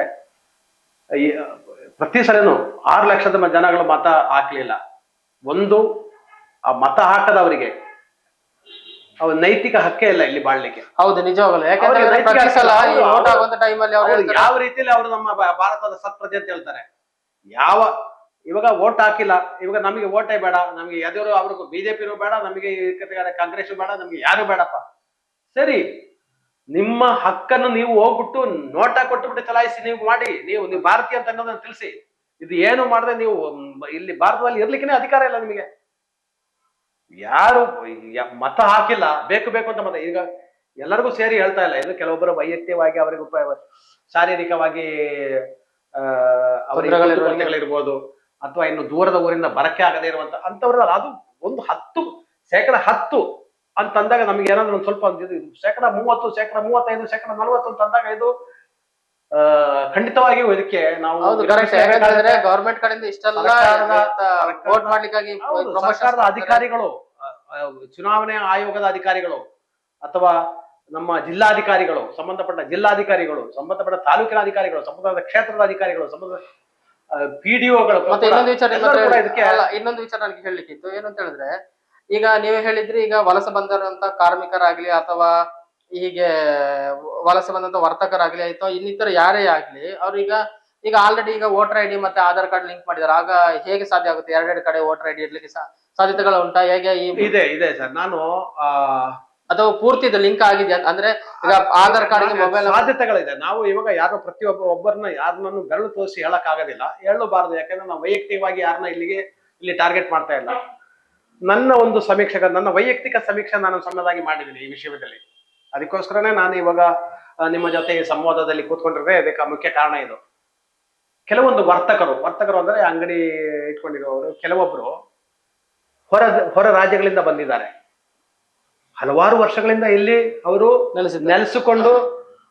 S1: ಈ ಪ್ರತಿ ಸಲನೂ ಆರು ಲಕ್ಷದ ಜನಗಳು ಮತ ಹಾಕ್ಲಿಲ್ಲ. ಒಂದು ಆ ಮತ ಹಾಕದವರಿಗೆ ಅವ್ರ ನೈತಿಕ ಹಕ್ಕೇ ಇಲ್ಲ ಇಲ್ಲಿ ಬಾಳ್ಲಿಕ್ಕೆ.
S2: ಹೌದು ನಿಜವಾಗಲ್ಲ
S1: ಯಾವ ರೀತಿಯಲ್ಲಿ ಅವರು ನಮ್ಮ ಭಾರತದ ಸತ್ಪ್ರಜೆ ಅಂತ ಹೇಳ್ತಾರೆ. ಯಾವ ಇವಾಗ ವೋಟ್ ಹಾಕಿಲ್ಲ. ಇವಾಗ ನಮಗೆ ವೋಟೇ ಬೇಡ. ನಮಗೆ ಯಾವ್ದಾದ್ರು ಅವ್ರಿಗೂ ಬಿಜೆಪಿನೂ ಬೇಡ. ನಮಗೆ ಕಾಂಗ್ರೆಸ್ ಬೇಡ. ನಮ್ಗೆ ಯಾರು ಬೇಡಪ್ಪ? ಸರಿ ನಿಮ್ಮ ಹಕ್ಕನ್ನು ನೀವು ಹೋಗ್ಬಿಟ್ಟು ನೋಟ ಕೊಟ್ಟುಬಿಟ್ಟು ಚಲಾಯಿಸಿ ನೀವು ಮಾಡಿ ನೀವು ನೀವು ಭಾರತೀಯ ಅಂತ ಅನ್ನೋದನ್ನ ತಿಳಿಸಿ. ಇದು ಏನು ಮಾಡಿದ್ರೆ ನೀವು ಇಲ್ಲಿ ಭಾರತದಲ್ಲಿ ಇರ್ಲಿಕ್ಕೆ ಅಧಿಕಾರ ಇಲ್ಲ ನಿಮಗೆ. ಯಾರು ಮತ ಹಾಕಿಲ್ಲ. ಬೇಕು ಬೇಕು ಅಂತ ಮತ. ಈಗ ಎಲ್ಲರಿಗೂ ಸೇರಿ ಹೇಳ್ತಾ ಇಲ್ಲ. ಇದು ಕೆಲವೊಬ್ಬರು ವೈಯಕ್ತಿಕವಾಗಿ ಅವರಿಗೆ ಶಾರೀರಿಕವಾಗಿ.
S2: ತೊಂದರೆಗಳಿರ್ಬೋದು.
S1: ಅಥವಾ ಇನ್ನು ದೂರದ ಊರಿಂದ ಬರಕ್ಕೆ ಆಗದೇ ಇರುವಂತ ಅಂತವ್ರಲ್ಲ ಅದು ಒಂದು ಹತ್ತು ಶೇಕಡ ಹತ್ತು ಅಂತಂದಾಗ ನಮ್ಗೆ ಏನಾದ್ರು ಒಂದು ಸ್ವಲ್ಪ ಒಂದು ಶೇಕಡ ಮೂವತ್ತು ಶೇಕಡ ಮೂವತ್ತೈದು ಶೇಕಡ ನಲ್ವತ್ತು ಅಂತ ಅಂದಾಗ ಇದು ಖಂಡಿತವಾಗಿಯೂ ಇದಕ್ಕೆ ನಾವು.
S2: ಗವರ್ಮೆಂಟ್ ಕಡೆಯಿಂದ ಇಷ್ಟೆಲ್ಲ ವೋಟ್ ಮಾಡ್ಲಿಕ್ಕಾಗಿ
S1: ಸರ್ಕಾರದ ಅಧಿಕಾರಿಗಳು ಚುನಾವಣೆ ಆಯೋಗದ ಅಧಿಕಾರಿಗಳು ಅಥವಾ ನಮ್ಮ ಜಿಲ್ಲಾಧಿಕಾರಿಗಳು ಸಂಬಂಧಪಟ್ಟ ಜಿಲ್ಲಾಧಿಕಾರಿಗಳು ಸಂಬಂಧಪಟ್ಟ ತಾಲೂಕಿನ ಅಧಿಕಾರಿಗಳು ಸಂಬಂಧಪಟ್ಟ ಕ್ಷೇತ್ರದ ಅಧಿಕಾರಿಗಳು ಸಂಬಂಧ ಪಿಡಿಒಗಳು
S2: ಮತ್ತೆ ಇನ್ನೊಂದು ವಿಚಾರ ಇನ್ನೊಂದು ವಿಚಾರ ನನಗೆ ಹೇಳಲಿಕ್ಕಿತ್ತು ಏನಂತ ಅಂತ ಹೇಳಿದ್ರೆ ಈಗ ನೀವು ಹೇಳಿದ್ರಿ ಈಗ ವಲಸೆ ಬಂದಿರುವಂತ ಕಾರ್ಮಿಕರಾಗ್ಲಿ ಅಥವಾ ಹೀಗೆ ವಲಸೆ ಬಂದಂತ ವರ್ತಕರಾಗ್ಲಿ ಅಥವಾ ಇನ್ನಿತರ ಯಾರೇ ಆಗ್ಲಿ ಅವ್ರೀಗ ಈಗ ಆಲ್ರೆಡಿ ಈಗ ವೋಟರ್ ಐಡಿ ಮತ್ತೆ ಆಧಾರ್ ಕಾರ್ಡ್ ಲಿಂಕ್ ಮಾಡಿದಾರೆ. ಆಗ ಹೇಗೆ ಸಾಧ್ಯ ಆಗುತ್ತೆ? ಎರಡೆರಡು ಕಡೆ ವೋಟರ್ ಐಡಿ ಇರ್ಲಿಕ್ಕೆ ಸಾ- ಸಾಧ್ಯತೆಗಳು ಉಂಟಾ? ಹೇಗೆ ಈ
S1: ಇದೆ ಇದೆ ಸರ್. ನಾನು ಆ,
S2: ಅಥವಾ ಪೂರ್ತಿ ಇದು ಲಿಂಕ್ ಆಗಿದೆ ಅಂದ್ರೆ ಈಗ ಆಧಾರ್ ಕಾರ್ಡ್ ಮೊಬೈಲ್
S1: ಸಾಧ್ಯತೆಗಳಿದೆ. ನಾವು ಇವಾಗ ಯಾರು ಪ್ರತಿಯೊಬ್ಬ ಒಬ್ಬರನ್ನ ಯಾರನ್ನೂ ಬೆರಳು ತೋರಿಸಿ ಹೇಳಕ್ ಆಗೋದಿಲ್ಲ ಹೇಳಬಾರದು. ಯಾಕಂದ್ರೆ ನಾವು ವೈಯಕ್ತಿಕವಾಗಿ ಯಾರನ್ನ ಇಲ್ಲಿಗೆ ಇಲ್ಲಿ ಟಾರ್ಗೆಟ್ ಮಾಡ್ತಾ ಇಲ್ಲ. ನನ್ನ ಒಂದು ಸಮೀಕ್ಷೆ ನನ್ನ ವೈಯಕ್ತಿಕ ಸಮೀಕ್ಷೆ ನಾನು ಸಣ್ಣದಾಗಿ ಮಾಡಿದ್ದೀನಿ ಈ ವಿಷಯದಲ್ಲಿ. ಅದಕ್ಕೋಸ್ಕರನೇ ನಾನು ಇವಾಗ ನಿಮ್ಮ ಜೊತೆ ಈ ಸಂವಾದದಲ್ಲಿ ಕೂತ್ಕೊಂಡಿರೋದೇ ಅದಕ್ಕೆ ಮುಖ್ಯ ಕಾರಣ ಇದು. ಕೆಲವೊಂದು ವರ್ತಕರು ವರ್ತಕರು ಅಂದ್ರೆ ಅಂಗಡಿ ಇಟ್ಕೊಂಡಿರೋರು ಕೆಲವೊಬ್ರು ಹೊರ ಹೊರ ರಾಜ್ಯಗಳಿಂದ ಬಂದಿದ್ದಾರೆ. ಹಲವಾರು ವರ್ಷಗಳಿಂದ ಇಲ್ಲಿ ಅವರು
S2: ನೆಲೆಸಿ
S1: ನೆಲೆಸಿಕೊಂಡು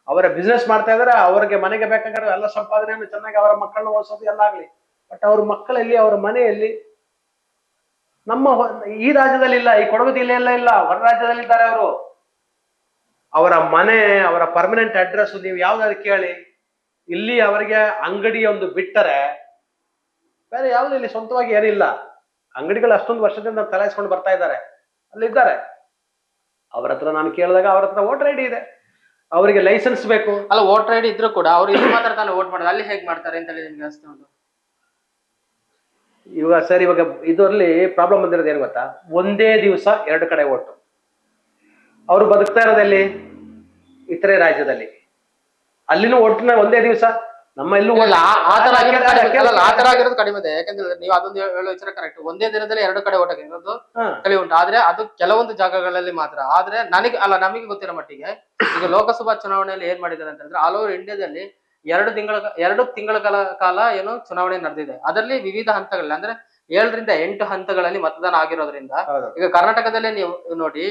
S1: ಅವರ ಬಿಸ್ನೆಸ್ ಮಾಡ್ತಾ ಇದಾರೆ ಅವರಿಗೆ ಮನೆಗೆ ಬೇಕಾಗಿರೋ ಎಲ್ಲ ಸಂಪಾದನೆಯನ್ನು ಚೆನ್ನಾಗಿ ಅವರ ಮಕ್ಕಳನ್ನ ಓದಿಸೋದು ಎಲ್ಲ ಆಗ್ಲಿ. ಬಟ್ ಅವ್ರ ಮಕ್ಕಳಲ್ಲಿ ಅವರ ಮನೆಯಲ್ಲಿ ನಮ್ಮ ಈ ರಾಜ್ಯದಲ್ಲಿ ಇಲ್ಲ ಈ ಕೊಡಗು ಜಿಲ್ಲೆಯಲ್ಲ ಇಲ್ಲ, ಹೊರ ರಾಜ್ಯದಲ್ಲಿ ಇದ್ದಾರೆ ಅವರು. ಅವರ ಮನೆ, ಅವರ ಪರ್ಮನೆಂಟ್ ಅಡ್ರೆಸ್ ನೀವು ಯಾವ್ದಾದ್ರು ಕೇಳಿ. ಇಲ್ಲಿ ಅವರಿಗೆ ಅಂಗಡಿ ಒಂದು ಬಿಟ್ಟರೆ ಬೇರೆ ಯಾವ್ದು ಇಲ್ಲಿ ಸ್ವಂತವಾಗಿ ಏನಿಲ್ಲ. ಅಂಗಡಿಗಳು ಅಷ್ಟೊಂದು ವರ್ಷದಿಂದ ತಲಾಯಿಸ್ಕೊಂಡು ಬರ್ತಾ ಇದ್ದಾರೆ. ಅಲ್ಲಿದ್ದಾರೆ. ಅವ್ರ ಹತ್ರ ನಾನು ಕೇಳಿದಾಗ ಅವ್ರ ಹತ್ರ ವೋಟರ್ ಐಡಿ ಇದೆ. ಅವರಿಗೆ ಲೈಸೆನ್ಸ್ ಬೇಕು.
S2: ಅಲ್ಲ ವೋಟರ್ ಐಡಿ ಇದ್ರು ಕೂಡ ಅವ್ರು ಇಲ್ಲಿ ಮಾತ್ರ ತಾನೇ ವೋಟ್ ಮಾಡೋದು. ಅಲ್ಲಿ ಹೇಗೆ ಮಾಡ್ತಾರೆ ಅಂತ ಹೇಳಿ ನಿಮ್ಗೆ ಅನಿಸ್ತಾ ಉಂಟು?
S1: ಇವಾಗ ಸರ್ ಇವಾಗ ಇದರಲ್ಲಿ ಪ್ರಾಬ್ಲಮ್ ಬಂದಿರೋದು ಏನು ಗೊತ್ತಾ? ಒಂದೇ ದಿವಸ ಎರಡು ಕಡೆ ಓಟು. ಅವರು ಬದುಕ್ತಾ ಇರೋದಲ್ಲಿ ಇತರೆ ರಾಜ್ಯದಲ್ಲಿ. ಅಲ್ಲಿನೂ ಒಟ್ಟಿನ ಒಂದೇ ದಿವಸ. ನಮ್ಮ ಎಲ್ಲೂ
S2: ಆತರ ಆಗಿರೋದು ಕಡಿಮೆ ಅಲ್ಲ, ಆ ತರ ಆಗಿರೋದು ಕಡಿಮೆ ಇದೆ. ಯಾಕಂದ್ರೆ ನೀವು ಅದೊಂದು ಹೇಳೋ ವಿಚಾರ ಕರೆಕ್ಟ್ ಒಂದೇ ದಿನದಲ್ಲಿ ಎರಡು ಕಡೆ ಓಟಕ್ಕೆ ಇರೋದು
S1: ಕಲಿ
S2: ಕಳಿ ಉಂಟು. ಆದ್ರೆ ಅದು ಕೆಲವೊಂದು ಜಾಗಗಳಲ್ಲಿ ಮಾತ್ರ. ಆದ್ರೆ ನನಗೆ ಅಲ್ಲ ನಮಗೆ ಗೊತ್ತಿರೋ ಮಟ್ಟಿಗೆ ಈಗ ಲೋಕಸಭಾ ಚುನಾವಣೆಯಲ್ಲಿ ಏನ್ ಮಾಡಿದ್ದಾರೆ ಅಂತಂದ್ರೆ ಆಲ್ ಓವರ್ ಇಂಡಿಯಾದಲ್ಲಿ ಎರಡು ತಿಂಗಳ ಎರಡು ತಿಂಗಳ ಕಾಲ ಕಾಲ ಏನು ಚುನಾವಣೆ ನಡೆದಿದೆ. ಅದರಲ್ಲಿ ವಿವಿಧ ಹಂತಗಳಲ್ಲಿ ಅಂದ್ರೆ ಏಳರಿಂದ ಎಂಟು ಹಂತಗಳಲ್ಲಿ ಮತದಾನ ಆಗಿರೋದ್ರಿಂದ ಈಗ ಕರ್ನಾಟಕದಲ್ಲಿ ನೀವು ನೋಡಿ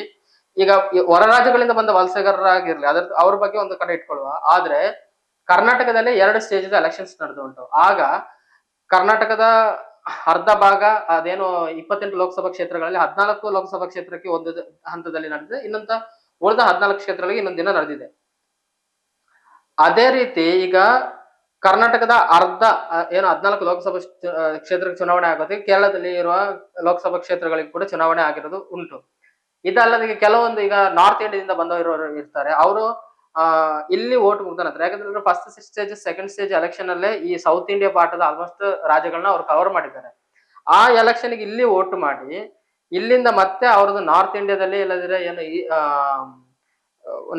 S2: ಈಗ ಹೊರ ರಾಜ್ಯಗಳಿಂದ ಬಂದ ವಲಸೆಗಾರರಾಗಿರ್ಲಿ ಅದ್ರ ಅವ್ರ ಬಗ್ಗೆ ಒಂದು ಕಡೆ ಇಟ್ಕೊಳ್ಳುವ. ಆದ್ರೆ ಕರ್ನಾಟಕದಲ್ಲಿ ಎರಡು ಸ್ಟೇಜ್ ಎಲೆಕ್ಷನ್ಸ್ ನಡೆದು ಉಂಟು. ಆಗ ಕರ್ನಾಟಕದ ಅರ್ಧ ಭಾಗ ಅದೇನು ಇಪ್ಪತ್ತೆಂಟು ಲೋಕಸಭಾ ಕ್ಷೇತ್ರಗಳಲ್ಲಿ ಹದಿನಾಲ್ಕು ಲೋಕಸಭಾ ಕ್ಷೇತ್ರಕ್ಕೆ ಒಂದು ಹಂತದಲ್ಲಿ ನಡೆದಿದೆ. ಇನ್ನೊಂದ ಉಳಿದ ಹದಿನಾಲ್ಕು ಕ್ಷೇತ್ರಗಳಿಗೆ ಇನ್ನೊಂದು ದಿನ ನಡೆದಿದೆ. ಅದೇ ರೀತಿ ಈಗ ಕರ್ನಾಟಕದ ಅರ್ಧ ಏನು ಹದಿನಾಲ್ಕು ಲೋಕಸಭಾ ಕ್ಷೇತ್ರಕ್ಕೆ ಚುನಾವಣೆ ಆಗುತ್ತೆ ಕೇರಳದಲ್ಲಿ ಇರುವ ಲೋಕಸಭಾ ಕ್ಷೇತ್ರಗಳಿಗೆ ಕೂಡ ಚುನಾವಣೆ ಆಗಿರೋದು ಉಂಟು. ಇದಲ್ಲದೆ ಕೆಲವೊಂದು ಈಗ ನಾರ್ತ್ ಇಂಡಿಯಾದಿಂದ ಬಂದವರು ಇರ್ತಾರೆ. ಅವರು ಇಲ್ಲಿ ಓಟ್ ಮುಗ್ದ ಯಾಕಂದ್ರೆ first stage second stage election ಅಲ್ಲೇ ಈ ಸೌತ್ ಇಂಡಿಯಾ ಪಾರ್ಟದ ಆಲ್ಮೋಸ್ಟ್ ರಾಜ್ಯಗಳನ್ನ ಅವ್ರು ಕವರ್ ಮಾಡಿದ್ದಾರೆ. ಆ ಎಲೆಕ್ಷನ್ ಇಲ್ಲಿ ವೋಟ್ ಮಾಡಿ, ಇಲ್ಲಿಂದ ಮತ್ತೆ ಅವ್ರದ್ದು ನಾರ್ತ್ ಇಂಡಿಯಾದಲ್ಲಿ ಇಲ್ಲದಿದ್ರೆ ಏನು ಈ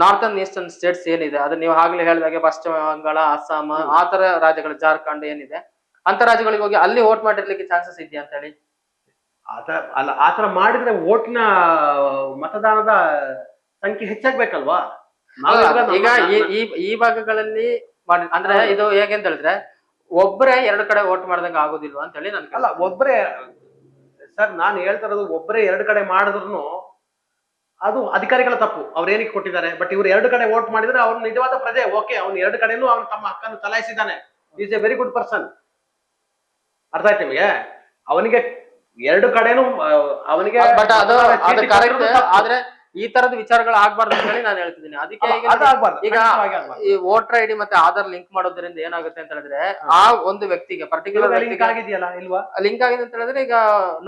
S2: ನಾರ್ತ್ ಈಸ್ಟರ್ನ್ ಸ್ಟೇಟ್ಸ್ ಏನಿದೆ ಅದು ನೀವು ಆಗ್ಲೇ ಹೇಳಿದಾಗೆ ಪಶ್ಚಿಮ ಬಂಗಾಳ ಅಸ್ಸಾಂ ಆ ತರ ರಾಜ್ಯಗಳು ಜಾರ್ಖಂಡ್ ಏನಿದೆ. ಅಂತ ರಾಜ್ಯಗಳಿಗೆ ಹೋಗಿ ಅಲ್ಲಿ ವೋಟ್ ಮಾಡಿರ್ಲಿಕ್ಕೆ ಚಾನ್ಸಸ್ ಇದೆಯಾ ಅಂತ ಹೇಳಿ?
S1: ಆತರ ಅಲ್ಲ ಆತರ ಮಾಡಿದ್ರೆ ವೋಟ್ನ ಮತದಾನದ ಸಂಖ್ಯೆ ಹೆಚ್ಚಾಗ್ಬೇಕಲ್ವಾ?
S2: ಈಗ ಈ ಭಾಗಗಳಲ್ಲಿ ಮಾಡಿ ಅಂದ್ರೆ ಇದು ಹೇಗೆ ಅಂತ ಹೇಳಿದ್ರೆ ಒಬ್ಬರೇ ಎರಡು ಕಡೆ ವೋಟ್ ಮಾಡ್ದಂಗ ಆಗೋದಿಲ್ವಾ ಅಂತ ಹೇಳಿ ನನ್ಗೆ
S1: ಅಲ್ಲ ಒಬ್ಬರೇ ಸರ್ ನಾನು ಹೇಳ್ತಾ ಇರೋದು ಒಬ್ಬರೇ ಎರಡು ಕಡೆ ಮಾಡಿದ್ರು ಅದು ಅಧಿಕಾರಿಗಳ ತಪ್ಪು. ಅವ್ರು ಏನಕ್ಕೆ ಕೊಟ್ಟಿದ್ದಾರೆ? ಬಟ್ ಇವ್ರು ಎರಡು ಕಡೆ ವೋಟ್ ಮಾಡಿದ್ರೆ ಅವ್ರು ನಿಜವಾದ ಪ್ರಜೆ. ಓಕೆ ಅವ್ನು ಎರಡು ಕಡೆನೂ ಅವ್ನು ತಮ್ಮ ಹಕ್ಕನ್ನು ಚಲಾಯಿಸಿದ್ದಾನೆ. Is a very good person ಅರ್ಥ ಆಯ್ತು ನಿಮಗೆ? ಅವನಿಗೆ ಎರಡು ಕಡೆನೂ ಅವನಿಗೆ
S2: ಬಟ್ ಅದು ಆದ್ರೆ ಈ ತರದ ವಿಚಾರಗಳು ಆಗ್ಬಾರ್ದು ಅಂತ ಹೇಳಿ ನಾನು ಹೇಳ್ತಿದ್ದೀನಿ. ಅದಕ್ಕೆ ಈಗ. ಈ ವೋಟರ್ ಐಡಿ ಮತ್ತೆ ಆಧಾರ್ ಲಿಂಕ್ ಮಾಡೋದ್ರಿಂದ ಏನಾಗುತ್ತೆ ಅಂತ ಹೇಳಿದ್ರೆ ಆ ಒಂದು ವ್ಯಕ್ತಿಗೆ ಪರ್ಟಿಕ್ಯುಲರ್
S1: ಲಿಂಕ್ ಆಗಿದೆಯಲ್ಲ ಇಲ್ವಾ?
S2: ಲಿಂಕ್ ಆಗಿದೆ ಅಂತ ಹೇಳಿದ್ರೆ ಈಗ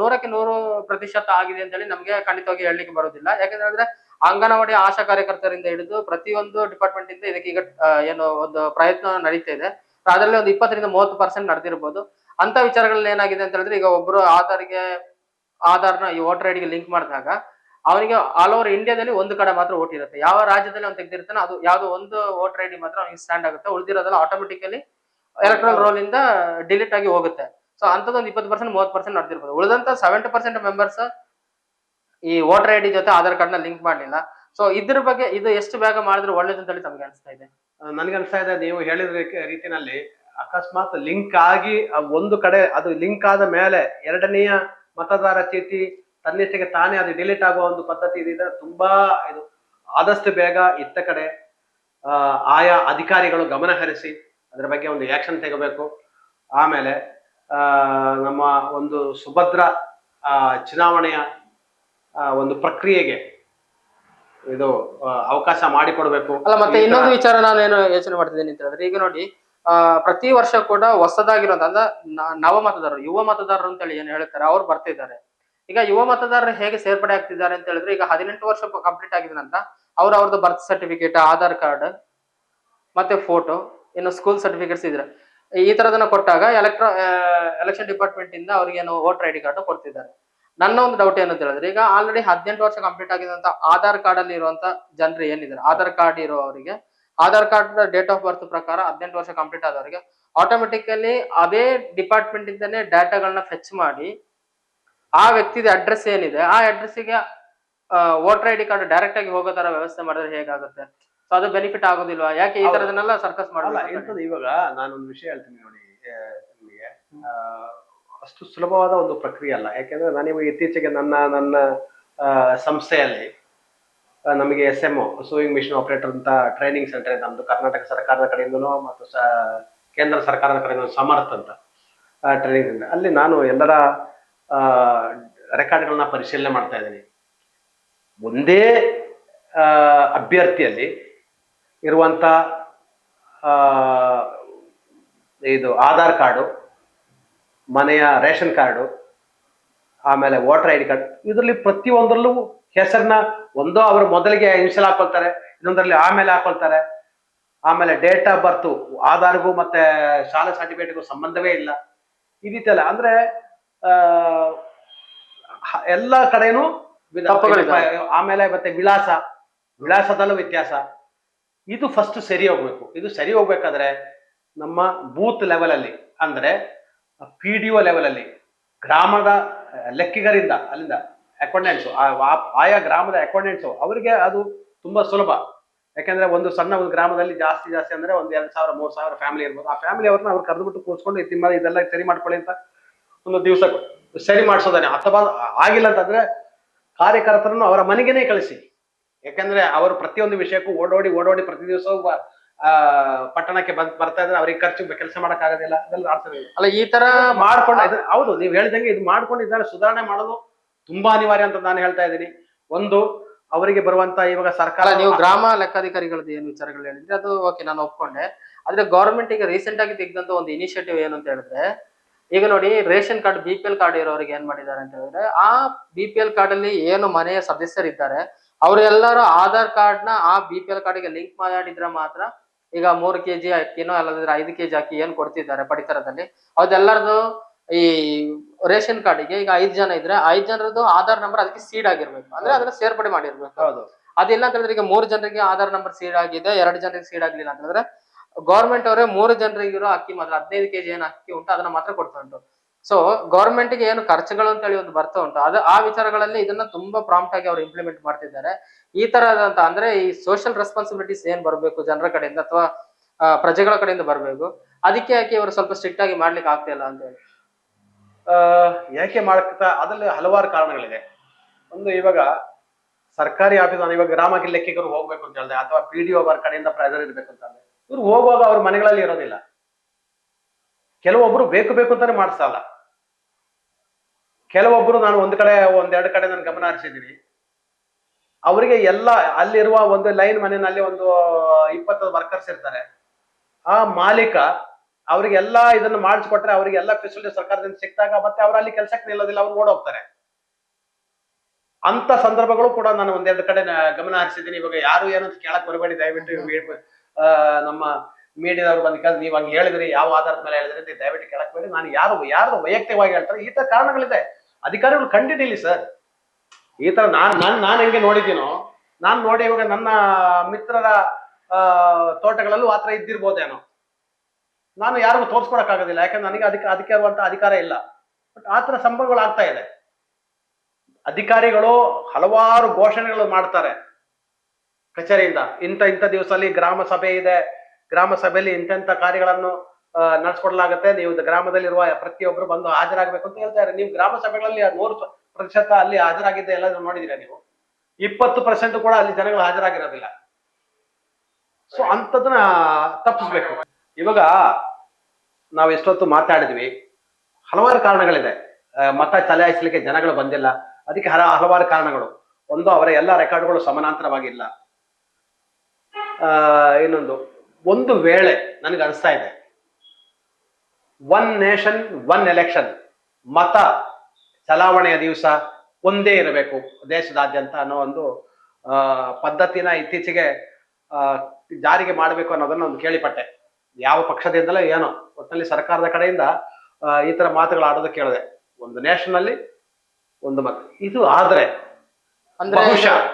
S2: ನೂರಕ್ಕೆ ನೂರು ಪ್ರತಿಶತ ಆಗಿದೆ ಅಂತ ಹೇಳಿ ನಮ್ಗೆ ಖಂಡಿತವಾಗಿ ಹೇಳಲಿಕ್ಕೆ ಬರೋದಿಲ್ಲ ಯಾಕಂತ ಹೇಳಿದ್ರೆ ಅಂಗನವಾಡಿ ಆಶಾ ಕಾರ್ಯಕರ್ತರಿಂದ ಹಿಡಿದು ಪ್ರತಿಯೊಂದು ಡಿಪಾರ್ಟ್ಮೆಂಟ್ ಇಂದ ಇದಕ್ಕೆ ಈಗ ಏನು ಒಂದು ಪ್ರಯತ್ನ ನಡೀತಾ ಇದೆ. ಅದರಲ್ಲಿ ಒಂದು ಇಪ್ಪತ್ತರಿಂದ ಮೂವತ್ತು ಪರ್ಸೆಂಟ್ ನಡೆದಿರ್ಬೋದು. ಅಂತ ವಿಚಾರಗಳಲ್ಲಿ ಏನಾಗಿದೆ ಅಂತ ಹೇಳಿದ್ರೆ ಈಗ ಒಬ್ರು ಆಧಾರ್ಗೆ ಆಧಾರ್ನ ಈ ವೋಟರ್ ಐಡಿಗೆ ಲಿಂಕ್ ಮಾಡಿದಾಗ ಅವನಿಗೆ ಆಲ್ ಓವರ್ ಇಂಡಿಯಾದಲ್ಲಿ ಒಂದು ಕಡೆ ಮಾತ್ರ ಓಟ್ ಇರುತ್ತೆ. ಯಾವ ರಾಜ್ಯದಲ್ಲಿ ಅವ್ನು ತೆಗೆದಿರ್ತಾನೆ ಅದು ಯಾವ್ದೋ ಒಂದು ವೋಟರ್ ಐ ಡಿ ಮಾತ್ರ ಅವ್ನಿಗೆ ಸ್ಟ್ಯಾಂಡ್ ಆಗುತ್ತೆ. ಉಳಿದಿರೋದೆಲ್ಲ ಆಟೋಮೆಟಿಕಲಿ ಎಲೆಕ್ಟ್ರಲ್ ರೋಲ್ ಇಂದ ಡಿಲೀಟ್ ಆಗಿ ಹೋಗುತ್ತೆ. ಸೊ ಅಂತದೊಂದು ಇಪ್ಪತ್ತು ಪರ್ಸೆಂಟ್ ಮೂವತ್ತು ಪರ್ಸೆಂಟ್ ನಡೆದಿರ್ಬೋದು. ಉಳಿದಂತ ಸೆವೆಂಟಿ ಪರ್ಸೆಂಟ್ ಮೆಂಬರ್ಸ್ ಈ ವೋಟರ್ ಐ ಡಿ ಜೊತೆ ಆಧಾರ್ ಕಾರ್ಡ್ನ ಲಿಂಕ್ ಮಾಡಲಿಲ್ಲ. ಸೊ ಇದ್ರ ಬಗ್ಗೆ ಇದು ಎಷ್ಟು ಬೇಗ ಮಾಡಿದ್ರೆ ಒಳ್ಳೇದು ಅಂತ ಹೇಳಿ ತಮಗೆ ಅನಿಸ್ತಾ ಇದೆ.
S1: ನನ್ಗನ್ಸ್ತಾ ಇದೆ, ನೀವು ಹೇಳಿದ ರೀತಿ- ರೀತಿನಲ್ಲಿ ಅಕಸ್ಮಾತ್ ಲಿಂಕ್ ಆಗಿ ಒಂದು ಕಡೆ, ಅದು ಲಿಂಕ್ ಆದ ಮೇಲೆ ಎರಡನೆಯ ಮತದಾರ ಚೀಟಿ ತನ್ನಿಷ್ಟಕ್ಕೆ ತಾನೇ ಅದು ಡಿಲೀಟ್ ಆಗುವ ಒಂದು ಪದ್ಧತಿ ಇದೆ. ತುಂಬಾ ಇದು ಆದಷ್ಟು ಬೇಗ ಇತ್ತ ಕಡೆ ಆಯಾ ಅಧಿಕಾರಿಗಳು ಗಮನ ಹರಿಸಿ ಅದರ ಬಗ್ಗೆ ಒಂದು ಆಕ್ಷನ್ ತೆಗಬೇಕು. ಆಮೇಲೆ ಆ, ನಮ್ಮ ಒಂದು ಸುಭದ್ರ ಚುನಾವಣೆಯ ಒಂದು ಪ್ರಕ್ರಿಯೆಗೆ ಇದು ಅವಕಾಶ ಮಾಡಿಕೊಡ್ಬೇಕು.
S2: ಅಲ್ಲ ಮತ್ತೆ ಇನ್ನೊಂದು ವಿಚಾರ ನಾನು ಏನು ಯೋಚನೆ ಮಾಡ್ತಿದ್ದೇನೆ ಅಂತ ಹೇಳಿದ್ರೆ ಈಗ ನೋಡಿ ಪ್ರತಿ ವರ್ಷ ಕೂಡ ಹೊಸದಾಗಿರೋದು ಅಂದ್ರೆ ನ- ನವ ಮತದಾರರು ಯುವ ಮತದಾರರು ಅಂತೇಳಿ ಏನ್ ಹೇಳ್ತಾರೆ ಅವ್ರು ಬರ್ತಿದ್ದಾರೆ. ಈಗ ಯುವ ಮತದಾರರು ಹೇಗೆ ಸೇರ್ಪಡೆ ಆಗ್ತಿದ್ದಾರೆ ಅಂತ ಹೇಳಿದ್ರೆ, ಈಗ ಹದಿನೆಂಟು ವರ್ಷ ಕಂಪ್ಲೀಟ್ ಆಗಿದೆ ನಂತರ ಅವ್ರ ಅವ್ರದ್ದು ಬರ್ತ್ ಸರ್ಟಿಫಿಕೇಟ್ ಆಧಾರ್ ಕಾರ್ಡ್ ಮತ್ತೆ ಫೋಟೋ ಇನ್ನು ಸ್ಕೂಲ್ ಸರ್ಟಿಫಿಕೇಟ್ಸ್ ಇದ್ರೆ. ಈ ತರದನ್ನ ಕೊಟ್ಟಾಗ ಎಲೆಕ್ಟ್ರಾ ಎಲೆಕ್ಷನ್ ಡಿಪಾರ್ಟ್ಮೆಂಟ್ ಇಂದ ಅವ್ರಿಗೆ ಏನು ವೋಟರ್ ಐ ಡಿ ಕಾರ್ಡ್ ಕೊಡ್ತಿದ್ದಾರೆ. ನನ್ನ ಒಂದು ಡೌಟ್ ಏನಂತ ಹೇಳಿದ್ರೆ, ಈಗ ಆಲ್ರೆಡಿ ಹದಿನೆಂಟು ವರ್ಷ ಕಂಪ್ಲೀಟ್ ಆಗಿದಂತ ಆಧಾರ್ ಕಾರ್ಡ್ ಅಲ್ಲಿ ಇರುವಂತ ಜನರು ಏನಿದ್ದಾರೆ? Aadhaar card ಇರೋವರಿಗೆ, Aadhaar card date of birth ಪ್ರಕಾರ ಹದಿನೆಂಟು ವರ್ಷ ಕಂಪ್ಲೀಟ್ ಆದವರಿಗೆ ಆಟೋಮೆಟಿಕಲಿ ಅದೇ ಡಿಪಾರ್ಟ್ಮೆಂಟ್ ಇಂದನೇ ಡಾಟಾಗಳನ್ನ ಫೆಚ್ ಮಾಡಿ ಆ ವ್ಯಕ್ತಿದ ಅಡ್ರೆಸ್ ಏನಿದೆ ಆ ಅಡ್ರೆಸ್ಸಿಗೆ voter I D card direct ಆಗಿ ಹೋಗೋ ತರ ವ್ಯವಸ್ಥೆ ಮಾಡಿದ್ರೆ ಹೇಗಾಗುತ್ತೆ? ಸೊ ಅದು ಬೆನಿಫಿಟ್ ಆಗೋದಿಲ್ವಾ? ಯಾಕೆ ಈ. ತರದನ್ನೆಲ್ಲ ಸರ್ಕಸ್ ಮಾಡಲ್ಲ
S1: ಇವಾಗ ಇವಾಗ ನಾನೊಂದು ವಿಷಯ ಹೇಳ್ತೀನಿ ನೋಡಿ ನಿಮಗೆ. ಅಷ್ಟು ಸುಲಭವಾದ ಒಂದು ಪ್ರಕ್ರಿಯೆ ಅಲ್ಲ. ಯಾಕೆಂದ್ರೆ ನಾನು ಇತ್ತೀಚೆಗೆ ನನ್ನ ನನ್ನ ಸಂಸ್ಥೆಯಲ್ಲಿ ನಮಗೆ S M sewing machine operator ಅಂತ ಟ್ರೈನಿಂಗ್ ಸೆಂಟರ್ ಇದೆ. ನಮ್ದು ಕರ್ನಾಟಕ ಸರ್ಕಾರದ ಕಡೆಯಿಂದನೂ ಮತ್ತು ಕೇಂದ್ರ ಸರ್ಕಾರದ ಕಡೆಯಿಂದ ಸಮರ್ಥ ಅಂತ ಟ್ರೈನಿಂಗ್ ಸೆಂಟರ್ ಅಲ್ಲಿ ನಾನು ಎಲ್ಲರ ರೆಕಾರ್ಡ್ಗಳನ್ನ ಪರಿಶೀಲನೆ ಮಾಡ್ತಾ ಇದ್ದೀನಿ. ಒಂದೇ ಅಭ್ಯರ್ಥಿಯಲ್ಲಿ ಇರುವಂಥ ಇದು ಆಧಾರ್ ಕಾರ್ಡು, ಮನೆಯ ರೇಷನ್ ಕಾರ್ಡು, ಆಮೇಲೆ ವೋಟರ್ ಐ ಡಿ ಕಾರ್ಡ್, ಇದರಲ್ಲಿ ಪ್ರತಿಯೊಂದರಲ್ಲೂ ಹೆಸರನ್ನ ಒಂದೋ ಅವರು ಮೊದಲಿಗೆ ಇನ್ಶಿಯಲ್ ಹಾಕೊಳ್ತಾರೆ, ಇನ್ನೊಂದರಲ್ಲಿ ಆಮೇಲೆ ಹಾಕೊಳ್ತಾರೆ. ಆಮೇಲೆ ಡೇಟ್ ಆಫ್ ಬರ್ತು, ಆಧಾರ್ಗೂ ಮತ್ತೆ ಶಾಲಾ ಸರ್ಟಿಫಿಕೇಟ್ಗೂ ಸಂಬಂಧವೇ ಇಲ್ಲ. ಈ ರೀತಿಯಲ್ಲ. ಅಂದ್ರೆ ಹ- ಎಲ್ಲ ಕಡೆನೂ ಆಮೇಲೆ ಮತ್ತೆ ವಿಳಾಸ ವಿಳಾಸದಲ್ಲೂ ವ್ಯತ್ಯಾಸ. ಇದು ಫಸ್ಟ್ ಸರಿ ಹೋಗ್ಬೇಕು. ಇದು ಸರಿ ಹೋಗ್ಬೇಕಾದ್ರೆ ನಮ್ಮ ಬೂತ್ ಲೆವೆಲ್ ಅಲ್ಲಿ ಅಂದ್ರೆ ಪಿ ಡಿ ಒ ಲೆವೆಲ್ ಅಲ್ಲಿ ಗ್ರಾಮದ ಲೆಕ್ಕಿಗರಿಂದ ಅಲ್ಲಿಂದ ಅಕೌಂಟೆಂಟ್ಸ್ ಆಯಾ ಗ್ರಾಮದ ಅಕೌಂಟೆಂಟ್ಸ್ ಅವರಿಗೆ ಅದು ತುಂಬಾ ಸುಲಭ. ಯಾಕಂದ್ರೆ ಒಂದು ಸಣ್ಣ ಒಂದು ಗ್ರಾಮದಲ್ಲಿ ಜಾಸ್ತಿ ಜಾಸ್ತಿ ಅಂದ್ರೆ ಒಂದ್ ಎರಡ್ ಸಾವಿರ ಮೂರ್ ಸಾವಿರ ಫ್ಯಾಮಿಲಿ ಇರ್ಬೋದು. ಆ ಫ್ಯಾಮಿಲಿ ಅವ್ರನ್ನ ಅವ್ರು ಕರೆದ್ಬಿಟ್ಟು ಕೂರ್ಸ್ಕೊಂಡು ನಿಮ್ಮ ಇದೆಲ್ಲ ಸರಿ ಮಾಡ್ಕೊಳ್ಳಿ ಅಂತ ಒಂದು ದಿವಸ ಸರಿ ಮಾಡಿಸೋದಾನೆ. ಅಥವಾ ಆಗಿಲ್ಲ ಅಂತಂದ್ರೆ ಕಾರ್ಯಕರ್ತರನ್ನು ಅವರ ಮನೆಗೇನೆ ಕಳಿಸಿ. ಯಾಕಂದ್ರೆ ಅವರು ಪ್ರತಿಯೊಂದು ವಿಷಯಕ್ಕೂ ಓಡೋಡಿ ಓಡೋಡಿ ಪ್ರತಿ ದಿವಸವೂ ಆ ಪಟ್ಟಣಕ್ಕೆ ಬಂದ್ ಬರ್ತಾ ಇದ್ರೆ ಅವ್ರಿಗೆ ಖರ್ಚು ಕೆಲಸ ಮಾಡಕ್ ಆಗೋದಿಲ್ಲ
S2: ಅಲ್ಲ ಈ ತರ
S1: ಮಾಡ್ಕೊಂಡು ಹೌದು ನೀವು ಹೇಳ್ದಂಗೆ ಇದು ಮಾಡ್ಕೊಂಡಿದ್ದಾರೆ. ಸುಧಾರಣೆ ಮಾಡೋದು ತುಂಬಾ ಅನಿವಾರ್ಯ ಅಂತ ನಾನು ಹೇಳ್ತಾ ಇದ್ದೀನಿ. ಒಂದು ಅವರಿಗೆ ಬರುವಂತ ಇವಾಗ ಸರ್ಕಾರ
S2: ನೀವು ಗ್ರಾಮ ಲೆಕ್ಕಾಧಿಕಾರಿಗಳದ್ದು ಏನು ವಿಚಾರಗಳು ಹೇಳಿದ್ರೆ? ಅದು ಓಕೆ ನಾನು ಒಪ್ಕೊಂಡೆ. ಆದ್ರೆ ಗವರ್ಮೆಂಟ್ ಈಗ ರೀಸೆಂಟ್ ಆಗಿ ತೆಗೆದಂತ ಒಂದು ಇನಿಷಿಯೇಟಿವ್ ಏನು ಅಂತ ಹೇಳಿದ್ರೆ ಈಗ ನೋಡಿ ration card B P L card ಇರೋರಿಗೆ ಏನ್ ಮಾಡಿದ್ದಾರೆ ಅಂತ ಹೇಳಿದ್ರೆ ಆ ಬಿ ಪಿ ಎಲ್ ಕಾರ್ಡ್ ಅಲ್ಲಿ ಏನು ಮನೆಯ ಸದಸ್ಯರಿದ್ದಾರೆ ಅವರೆಲ್ಲರೂ ಆಧಾರ್ ಕಾರ್ಡ್ನ ಆ ಬಿ ಪಿ ಎಲ್ ಕಾರ್ಡ್ಗೆ ಲಿಂಕ್ ಮಾಡಿದ್ರೆ ಮಾತ್ರ ಈಗ ಮೂರು ಕೆಜಿ ಅಕ್ಕಿನೋ ಅಲ್ಲದ್ರೆ ಐದು ಕೆಜಿ ಅಕ್ಕಿ ಏನ್ ಕೊಡ್ತಿದ್ದಾರೆ ಪಡಿತರದಲ್ಲಿ. ಅದೆಲ್ಲರದು ಈ ರೇಷನ್ ಕಾರ್ಡಿಗೆ ಈಗ ಐದ್ ಜನ ಇದ್ರೆ ಐದ್ ಜನರದ್ದು ಆಧಾರ್ ನಂಬರ್ ಅದಕ್ಕೆ ಸೀಡ್ ಆಗಿರ್ಬೇಕು. ಅಂದ್ರೆ ಅದನ್ನ ಸೇರ್ಪಡೆ ಮಾಡಿರ್ಬೇಕು.
S1: ಹೌದು.
S2: ಅದಿಲ್ಲ ಅಂತ ಹೇಳಿದ್ರೆ ಈಗ ಮೂರ್ ಜನರಿಗೆ ಆಧಾರ್ ನಂಬರ್ ಸೀಡ್ ಆಗಿದೆ ಎರಡು ಜನರಿಗೆ ಸೀಡ್ ಆಗ್ಲಿಲ್ಲ ಅಂತಂದ್ರೆ ಹೇಳಿದ್ರೆ ಗೌರ್ಮೆಂಟ್ ಅವರೇ ಮೂರು ಜನರಿಗಿರೋ ಅಕ್ಕಿ ಮಾತ್ರ ಹದಿನೈದು ಕೆಜಿ ಏನು ಅಕ್ಕಿ ಉಂಟು, ಅದನ್ನ ಮಾತ್ರ ಕೊಡ್ತಾ ಉಂಟು. ಸೊ ಗೌರ್ಮೆಂಟ್ಗೆ ಏನು ಖರ್ಚುಗಳು ಅಂತ ಹೇಳಿ ಒಂದು ಬರ್ತಾ ಉಂಟು. ಅದು ಆ ವಿಚಾರಗಳಲ್ಲಿ ಇದನ್ನ ತುಂಬಾ ಪ್ರಾಂಪ್ಟ್ ಆಗಿ ಅವರು ಇಂಪ್ಲಿಮೆಂಟ್ ಮಾಡ್ತಿದ್ದಾರೆ. ಈ ತರದಂತ ಅಂದ್ರೆ ಈ ಸೋಷಿಯಲ್ ರೆಸ್ಪಾನ್ಸಿಬಿಲಿಟೀಸ್ ಏನ್ ಬರಬೇಕು ಜನರ ಕಡೆಯಿಂದ ಅಥವಾ ಪ್ರಜೆಗಳ ಕಡೆಯಿಂದ ಬರಬೇಕು. ಅದಕ್ಕೆ ಯಾಕೆ ಇವರು ಸ್ವಲ್ಪ ಸ್ಟ್ರಿಕ್ಟ್ ಆಗಿ ಮಾಡ್ಲಿಕ್ಕೆ ಆಗ್ತಾ ಇಲ್ಲ ಅಂತ ಹೇಳಿ.
S1: ಯಾಕೆ ಮಾಡ್ತಾ, ಅದ್ರಲ್ಲಿ ಹಲವಾರು ಕಾರಣಗಳಿದೆ ಒಂದು ಇವಾಗ ಸರ್ಕಾರಿ ಆಫೀಸ್ ನಾನು ಇವಾಗ ಗ್ರಾಮ ಲೆಕ್ಕಿಗರು ಹೋಗ್ಬೇಕು ಅಂತ ಹೇಳಿದೆ, ಅಥವಾ ಪಿ ಡಿ ಅವರ ಕಡೆಯಿಂದ ಪ್ರೆಸರ್ ಇರ್ಬೇಕು ಅಂತ ಹೇಳಿದೆ ಇವ್ರು ಹೋಗುವಾಗ ಅವ್ರ ಮನೆಗಳಲ್ಲಿ ಇರೋದಿಲ್ಲ. ಕೆಲವೊಬ್ರು ಬೇಕು ಬೇಕು ಅಂತಾನೆ ಮಾಡಿಸಲ್ಲ. ಕೆಲವೊಬ್ರು ನಾನು ಒಂದ್ ಕಡೆ, ಒಂದೆರಡು ಕಡೆ ನಾನು ಗಮನ ಹರಿಸಿದ್ದೀನಿ ಅವರಿಗೆ ಎಲ್ಲ ಅಲ್ಲಿರುವ ಒಂದು ಲೈನ್ ಮನೆಯಲ್ಲಿ ಒಂದು ಇಪ್ಪತ್ತು ವರ್ಕರ್ಸ್ ಇರ್ತಾರೆ. ಆ ಮಾಲೀಕ ಅವರಿಗೆಲ್ಲ ಇದನ್ನ ಮಾಡಿಸ್ಕೊಟ್ರೆ ಅವರಿಗೆ ಎಲ್ಲ ಫೆಸಿಲಿಟಿ ಸರ್ಕಾರದಿಂದ ಸಿಕ್ತಾಗ ಮತ್ತೆ ಅವ್ರು ಅಲ್ಲಿ ಕೆಲಸಕ್ಕೆ ನಿಲ್ಲೋದಿಲ್ಲ, ಅವ್ರು ಓಡೋಗ್ತಾರೆ. ಅಂತ ಸಂದರ್ಭಗಳು ಕೂಡ ನಾನು ಒಂದೆರಡು ಕಡೆ ಗಮನ ಹರಿಸಿದ್ದೀನಿ ಇವಾಗ ಯಾರು ಏನಂತ ಕೇಳಕ್ ಬರಬೇಡಿ, ದಯವಿಟ್ಟು ನಮ್ಮ ಮೀಡಿಯಾದವರು ಬಂದ ಕೇಳಿದ್ರೆ ನೀವು ಹಂಗೆ ಹೇಳಿದ್ರಿ ಯಾವ ಆಧಾರದ ಮೇಲೆ ಹೇಳಿದ್ರಿ ಅಂತ ದಯವಿಟ್ಟು ಕೇಳಕ್ ಬೇಡಿ. ನಾನು ಯಾರು ಯಾರು ವೈಯಕ್ತಿಕವಾಗಿ ಹೇಳ್ತಾರೆ ಈ ತರ ಕಾರಣಗಳಿದೆ. ಅಧಿಕಾರಿಗಳು ಕಂಡಿಡಿಲಿ ಸರ್. ಈ ತರ ನಾನ್ ನಾನ್ ನಾನ್ ಹೆಂಗೆ ನೋಡಿದ್ದೀನೋ ನಾನ್ ನೋಡಿ ಇವಾಗ ನನ್ನ ಮಿತ್ರರ ಆ, ತೋಟಗಳಲ್ಲೂ ಆತರ ಇದ್ದಿರ್ಬೋದೇನೋ. ನಾನು ಯಾರಿಗೂ ತೋರ್ಸ್ಕೊಡಕ್ಕಾಗೋದಿಲ್ಲ ಯಾಕಂದ್ರೆ ನನಗೆ ಅದಕ್ಕೆ ಅದಕ್ಕೆ ಅಧಿಕಾರ ಇಲ್ಲ. ಬಟ್ ಆತರ ಸಂಭವಗಳು ಆಗ್ತಾ ಇದೆ. ಅಧಿಕಾರಿಗಳು ಹಲವಾರು ಘೋಷಣೆಗಳು ಮಾಡ್ತಾರೆ. ಕಚೇರಿಯಿಂದ. ಇಂಥ ಇಂಥ ದಿವಸದಲ್ಲಿ ಗ್ರಾಮ ಸಭೆ ಇದೆ. ಗ್ರಾಮ ಸಭೆಯಲ್ಲಿ ಇಂತೆಂಥ ಕಾರ್ಯಗಳನ್ನು ನಡೆಸ್ಕೊಡ್ಲಾಗತ್ತೆ. ನೀವು ಗ್ರಾಮದಲ್ಲಿರುವ ಪ್ರತಿಯೊಬ್ಬರು ಬಂದು ಹಾಜರಾಗಬೇಕು ಅಂತ ಹೇಳ್ತಾರೆ ನೀವು ಗ್ರಾಮ ಸಭೆಗಳಲ್ಲಿ ನೂರು ಪ್ರತಿಶತ ಅಲ್ಲಿ ಹಾಜರಾಗಿದ್ದ ಎಲ್ಲ ನೋಡಿದೀರಾ ನೀವು? ಇಪ್ಪತ್ತು ಪರ್ಸೆಂಟ್ ಕೂಡ ಅಲ್ಲಿ ಜನಗಳು ಹಾಜರಾಗಿರೋದಿಲ್ಲ. ಸೊ ಅಂಥದನ್ನ ತಪ್ಪಿಸ್ಬೇಕು. ಇವಾಗ ನಾವು ಎಷ್ಟೊತ್ತು ಮಾತಾಡಿದ್ವಿ, ಹಲವಾರು ಕಾರಣಗಳಿದೆ. ಮತ ಚಲಾಯಿಸಲಿಕ್ಕೆ ಜನಗಳು ಬಂದಿಲ್ಲ. ಅದಕ್ಕೆ ಹಲವಾರು ಕಾರಣಗಳು. ಒಂದು, ಅವರ ಎಲ್ಲ ರೆಕಾರ್ಡ್ಗಳು ಸಮಾನಾಂತರವಾಗಿಲ್ಲ. ಇನ್ನೊಂದು. ಒಂದು ವೇಳೆ ನನಗೆ ಅನಿಸ್ತಾ ಇದೆ. ಒನ್ ನೇಷನ್ ಒನ್ ಎಲೆಕ್ಷನ್ ಮತ, ಚಲಾವಣೆಯ ದಿವಸ ಒಂದೇ ಇರಬೇಕು ದೇಶದಾದ್ಯಂತ ಅನ್ನೋ ಒಂದು ಪದ್ಧತಿನ ಇತ್ತೀಚೆಗೆ ಜಾರಿಗೆ ಮಾಡಬೇಕು ಅನ್ನೋದನ್ನ ಒಂದು ಕೇಳಿಪಟ್ಟೆ. ಯಾವ ಪಕ್ಷದಿಂದಲೇ ಏನೋ. ಒಟ್ಟಿನಲ್ಲಿ ಸರ್ಕಾರದ ಕಡೆಯಿಂದ ಈ ತರ ಮಾತುಗಳು ಆಡೋದು ಕೇಳಿದೆ. ಒಂದು ನೇಷನಲ್ಲಿ ಒಂದು ಮತ. ಇದು ಆದ್ರೆ
S2: ಅಂದ್ರೆ.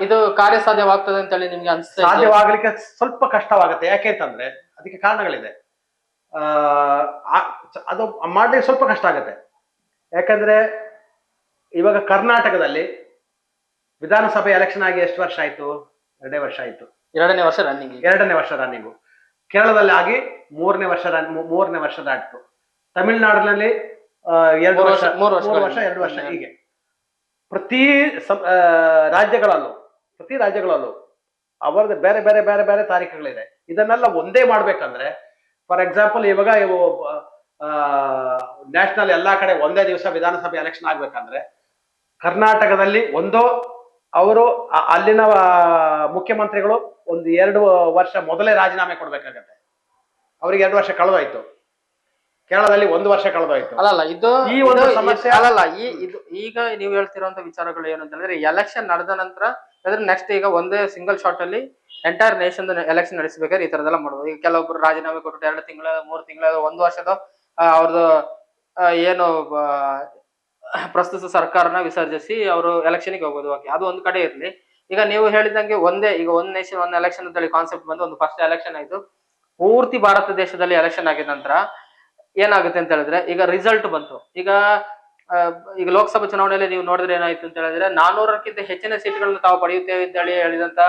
S2: ಇದು- ಕಾರ್ಯ ಸಾಧ್ಯವಾಗ್ತದೆ ಅಂತ ಹೇಳಿ ನಿಮ್ಗೆ ಅನ್ಸುತ್ತೆ?
S1: ಸಾಧ್ಯವಾಗಲಿಕ್ಕೆ ಸ್ವಲ್ಪ ಕಷ್ಟವಾಗುತ್ತೆ. ಯಾಕೆ ಅಂತಂದ್ರೆ ಅದಕ್ಕೆ ಕಾರಣಗಳಿದೆ. ಅದು ಮಾಡ್ಲಿಕ್ಕೆ ಸ್ವಲ್ಪ ಕಷ್ಟ ಆಗುತ್ತೆ. ಯಾಕಂದ್ರೆ ಇವಾಗ ಕರ್ನಾಟಕದಲ್ಲಿ ವಿಧಾನಸಭೆ ಎಲೆಕ್ಷನ್ ಆಗಿ ಎಷ್ಟು ವರ್ಷ ಆಯ್ತು? ಎರಡೇ ವರ್ಷ ಆಯ್ತು.
S2: ಎರಡನೇ ವರ್ಷ ರನ್ನಿಂಗ್
S1: ಎರಡನೇ ವರ್ಷ ರನ್ನಿಂಗು ಕೇರಳದಲ್ಲಿ ಆಗಿ ಮೂರನೇ ವರ್ಷ ರನ್ ಮೂರನೇ ವರ್ಷ ದಾಟಿತು ತಮಿಳುನಾಡಿನಲ್ಲಿ ಎರಡು ವರ್ಷ
S2: ಮೂರು ವರ್ಷ
S1: ಎರಡು ವರ್ಷ ಹೀಗೆ. ಪ್ರತಿ ಸಂ- ರಾಜ್ಯಗಳಲ್ಲೂ, ಪ್ರತಿ ರಾಜ್ಯಗಳಲ್ಲೂ ಅವರದ್ದು ಬೇರೆ ಬೇರೆ ಬೇರೆ ಬೇರೆ ತಾರೀಖುಗಳಿದೆ ಇದನ್ನೆಲ್ಲ ಒಂದೇ ಮಾಡ್ಬೇಕಂದ್ರೆ ಫಾರ್ ಎಕ್ಸಾಂಪಲ್ ಇವಾಗ ಇವು ನ್ಯಾಷನಲ್ ಎಲ್ಲಾ ಕಡೆ ಒಂದೇ ದಿವಸ ವಿಧಾನಸಭೆ ಎಲೆಕ್ಷನ್ ಆಗ್ಬೇಕಂದ್ರೆ, ಕರ್ನಾಟಕದಲ್ಲಿ ಒಂದು, ಅವರು ಅಲ್ಲಿನ ಮುಖ್ಯಮಂತ್ರಿಗಳು ಒಂದು ಎರಡು ವರ್ಷ ಮೊದಲೇ ರಾಜೀನಾಮೆ ಕೊಡ್ಬೇಕಾಗತ್ತೆ. ಅವ್ರಿಗೆ ಎರಡು ವರ್ಷ ಕಳೆದೋಯ್ತು. ಕೇರಳದಲ್ಲಿ ಒಂದು ವರ್ಷ ಕಳೆದೋಯ್ತು.
S2: ಅಲ್ಲಲ್ಲ ಇದು
S1: ಈ ಒಂದು ಸಮಸ್ಯೆ-
S2: ಅಲ್ಲಲ್ಲ ಈ ಇದು ಈಗ ನೀವು ಹೇಳ್ತಿರುವಂತ ವಿಚಾರಗಳು ಏನು ಅಂತಂದ್ರೆ ಎಲೆಕ್ಷನ್ ನಡೆದ ನಂತರ ಅಂದ್ರೆ ನೆಕ್ಸ್ಟ್ ಈಗ ಒಂದೇ ಸಿಂಗಲ್ ಶಾಟ್ ಅಲ್ಲಿ ಎಂಟೈರ್ ನೇಷನ್ ಎಲೆಕ್ಷನ್ ನಡೆಸಬೇಕಾದ್ರೆ ಈ ತರದೆಲ್ಲ ಮಾಡ್ಬೋದು. ಈಗ ಕೆಲವೊಬ್ರು ರಾಜೀನಾಮೆ ಕೊಟ್ಟು ಎರಡು ತಿಂಗಳ ಮೂರು ತಿಂಗಳ ಒಂದು ವರ್ಷದ ಅವ್ರದ್ದು ಏನು ಪ್ರಸ್ತುತ ಸರ್ಕಾರನ ವಿಸರ್ಜಿಸಿ ಅವರು ಎಲೆಕ್ಷನ್ಗೆ ಹೋಗೋದು. ಓಕೆ ಅದು ಒಂದು ಕಡೆ ಇರ್ಲಿ. ಈಗ ನೀವು ಹೇಳಿದಂಗೆ ಒಂದೇ ಈಗ ಒಂದ್ ನೇಷನ್ ಒಂದ್ ಎಲೆಕ್ಷನ್ ಅಂತ ಹೇಳಿ ಕಾನ್ಸೆಪ್ಟ್ ಬಂದು ಒಂದು ಫಸ್ಟ್ ಎಲೆಕ್ಷನ್ ಆಯ್ತು. ಪೂರ್ತಿ ಭಾರತ ದೇಶದಲ್ಲಿ ಎಲೆಕ್ಷನ್ ಆಗಿದ ನಂತರ ಏನಾಗುತ್ತೆ ಅಂತ ಹೇಳಿದ್ರೆ ಈಗ ರಿಸಲ್ಟ್ ಬಂತು. ಈಗ ಈಗ ಲೋಕಸಭಾ ಚುನಾವಣೆಯಲ್ಲಿ ನೀವು ನೋಡಿದ್ರೆ ಏನಾಯ್ತು ಅಂತ ಹೇಳಿದ್ರೆ ನಾನೂರಕ್ಕಿಂತ ಹೆಚ್ಚಿನ ಸೀಟ್ಗಳನ್ನ ತಾವು ಪಡೆಯುತ್ತೇವೆ ಅಂತ ಹೇಳಿ ಹೇಳಿದಂತ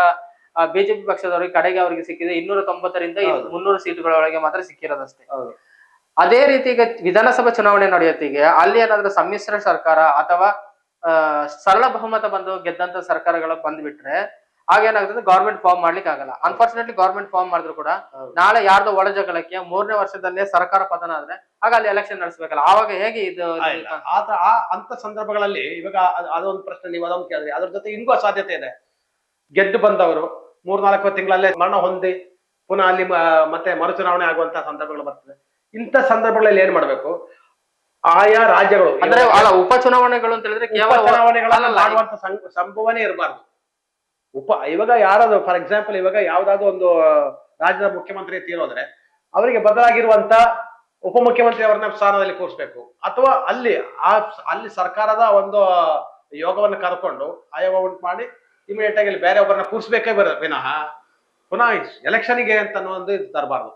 S2: ಬಿಜೆಪಿ ಪಕ್ಷದವರಿಗೆ ಕಡೆಗೆ ಅವರಿಗೆ ಸಿಕ್ಕಿದೆ. ಇನ್ನೂರ ತೊಂಬತ್ತರಿಂದ ಮುನ್ನೂರು ಸೀಟುಗಳೊಳಗೆ ಮಾತ್ರ ಸಿಕ್ಕಿರೋದಷ್ಟೇ. ಅದೇ ರೀತಿ ಈಗ ವಿಧಾನಸಭಾ ಚುನಾವಣೆ ನಡೆಯುತ್ತೀಗೆ ಅಲ್ಲಿ ಏನಾದ್ರೂ ಸಮ್ಮಿಶ್ರ ಸರ್ಕಾರ ಅಥವಾ ಸರಳ ಬಹುಮತ ಬಂದು ಗೆದ್ದಂತ ಸರ್ಕಾರಗಳು ಬಂದ್ಬಿಟ್ರೆ ಆಗ ಏನಾಗುತ್ತೆ ಗೌರ್ಮೆಂಟ್ ಫಾರ್ಮ್ ಮಾಡ್ಲಿಕ್ಕೆ ಆಗಲ್ಲ. ಅನ್ಫಾರ್ಚುನೇಟ್ಲಿ ಗೌರ್ಮೆಂಟ್ ಫಾರ್ಮ್ ಮಾಡಿದ್ರು ಕೂಡ ನಾಳೆ ಯಾರ್ದೋ ಒಳ ಜಗಳಕ್ಕೆ ಮೂರನೇ ವರ್ಷದಲ್ಲೇ ಸರ್ಕಾರ ಪತನ ಆದ್ರೆ ಆಗ ಅಲ್ಲಿ ಎಲೆಕ್ಷನ್ ನಡೆಸಬೇಕಲ್ಲ. ಆವಾಗ ಹೇಗೆ ಇದು
S1: ಆ, ಆತ ಆ ಅಂತ ಸಂದರ್ಭಗಳಲ್ಲಿ ಇವಾಗ ಅದ್- ಅದೊಂದು ಪ್ರಶ್ನೆ ನೀವು ಅದೊಂದು ಕೇಳಿದ್ರಿ. ಅದ್ರ ಜೊತೆ ಇನ್ನೂ ಸಾಧ್ಯತೆ ಇದೆ. ಗೆದ್ದು ಬಂದವರು ಮೂರ್ನಾಲ್ಕು ತಿಂಗಳಲ್ಲೇ ಮರಣ ಹೊಂದಿ ಪುನಃ ಅಲ್ಲಿ ಮತ್ತೆ ಮರುಚುನಾವಣೆ ಆಗುವಂತಹ ಸಂದರ್ಭಗಳು ಬರ್ತದೆ. ಇಂಥ ಸಂದರ್ಭಗಳಲ್ಲಿ ಏನ್ ಮಾಡ್ಬೇಕು? ಆಯಾ ರಾಜ್ಯಗಳು
S2: ಅಂದ್ರೆ ಉಪಚುನಾವಣೆಗಳು ಅಂತ ಹೇಳಿದ್ರೆ ಕೇವಲ ಚುನಾವಣೆಗಳನ್ನ
S1: ಮಾಡುವಂತ ಸಂಭವನೆ ಇರಬಾರ್ದು. ಉಪ, ಇವಾಗ ಯಾರಾದ್ರು ಫಾರ್ ಎಕ್ಸಾಂಪಲ್ ಇವಾಗ ಯಾವ್ದಾದ್ರು ಒಂದು ರಾಜ್ಯದ ಮುಖ್ಯಮಂತ್ರಿ ತೀರೋದ್ರೆ, ಅವರಿಗೆ ಬದಲಾಗಿರುವಂತ ಉಪಮುಖ್ಯಮಂತ್ರಿ ಅವರನ್ನ ಸ್ಥಾನದಲ್ಲಿ ಕೂರಿಸ್ಬೇಕು. ಅಥವಾ ಅಲ್ಲಿ, ಆ, ಅಲ್ಲಿ ಸರ್ಕಾರದ ಒಂದು ಯೋಗವನ್ನು ಕರ್ಕೊಂಡು, ಆಯೋಗ ಉಂಟು ಮಾಡಿ ಇಮಿಡಿಯೇಟ್ ಆಗಿ ಬೇರೆ ಒಬ್ಬರನ್ನ ಕೂರಿಸ್ಬೇಕೇ ಬರ, ವಿನಃ ಪುನಃ ಎಲೆಕ್ಷನ್ಗೆ ಅಂತ ಒಂದು ಇದು ತರಬಾರ್ದು.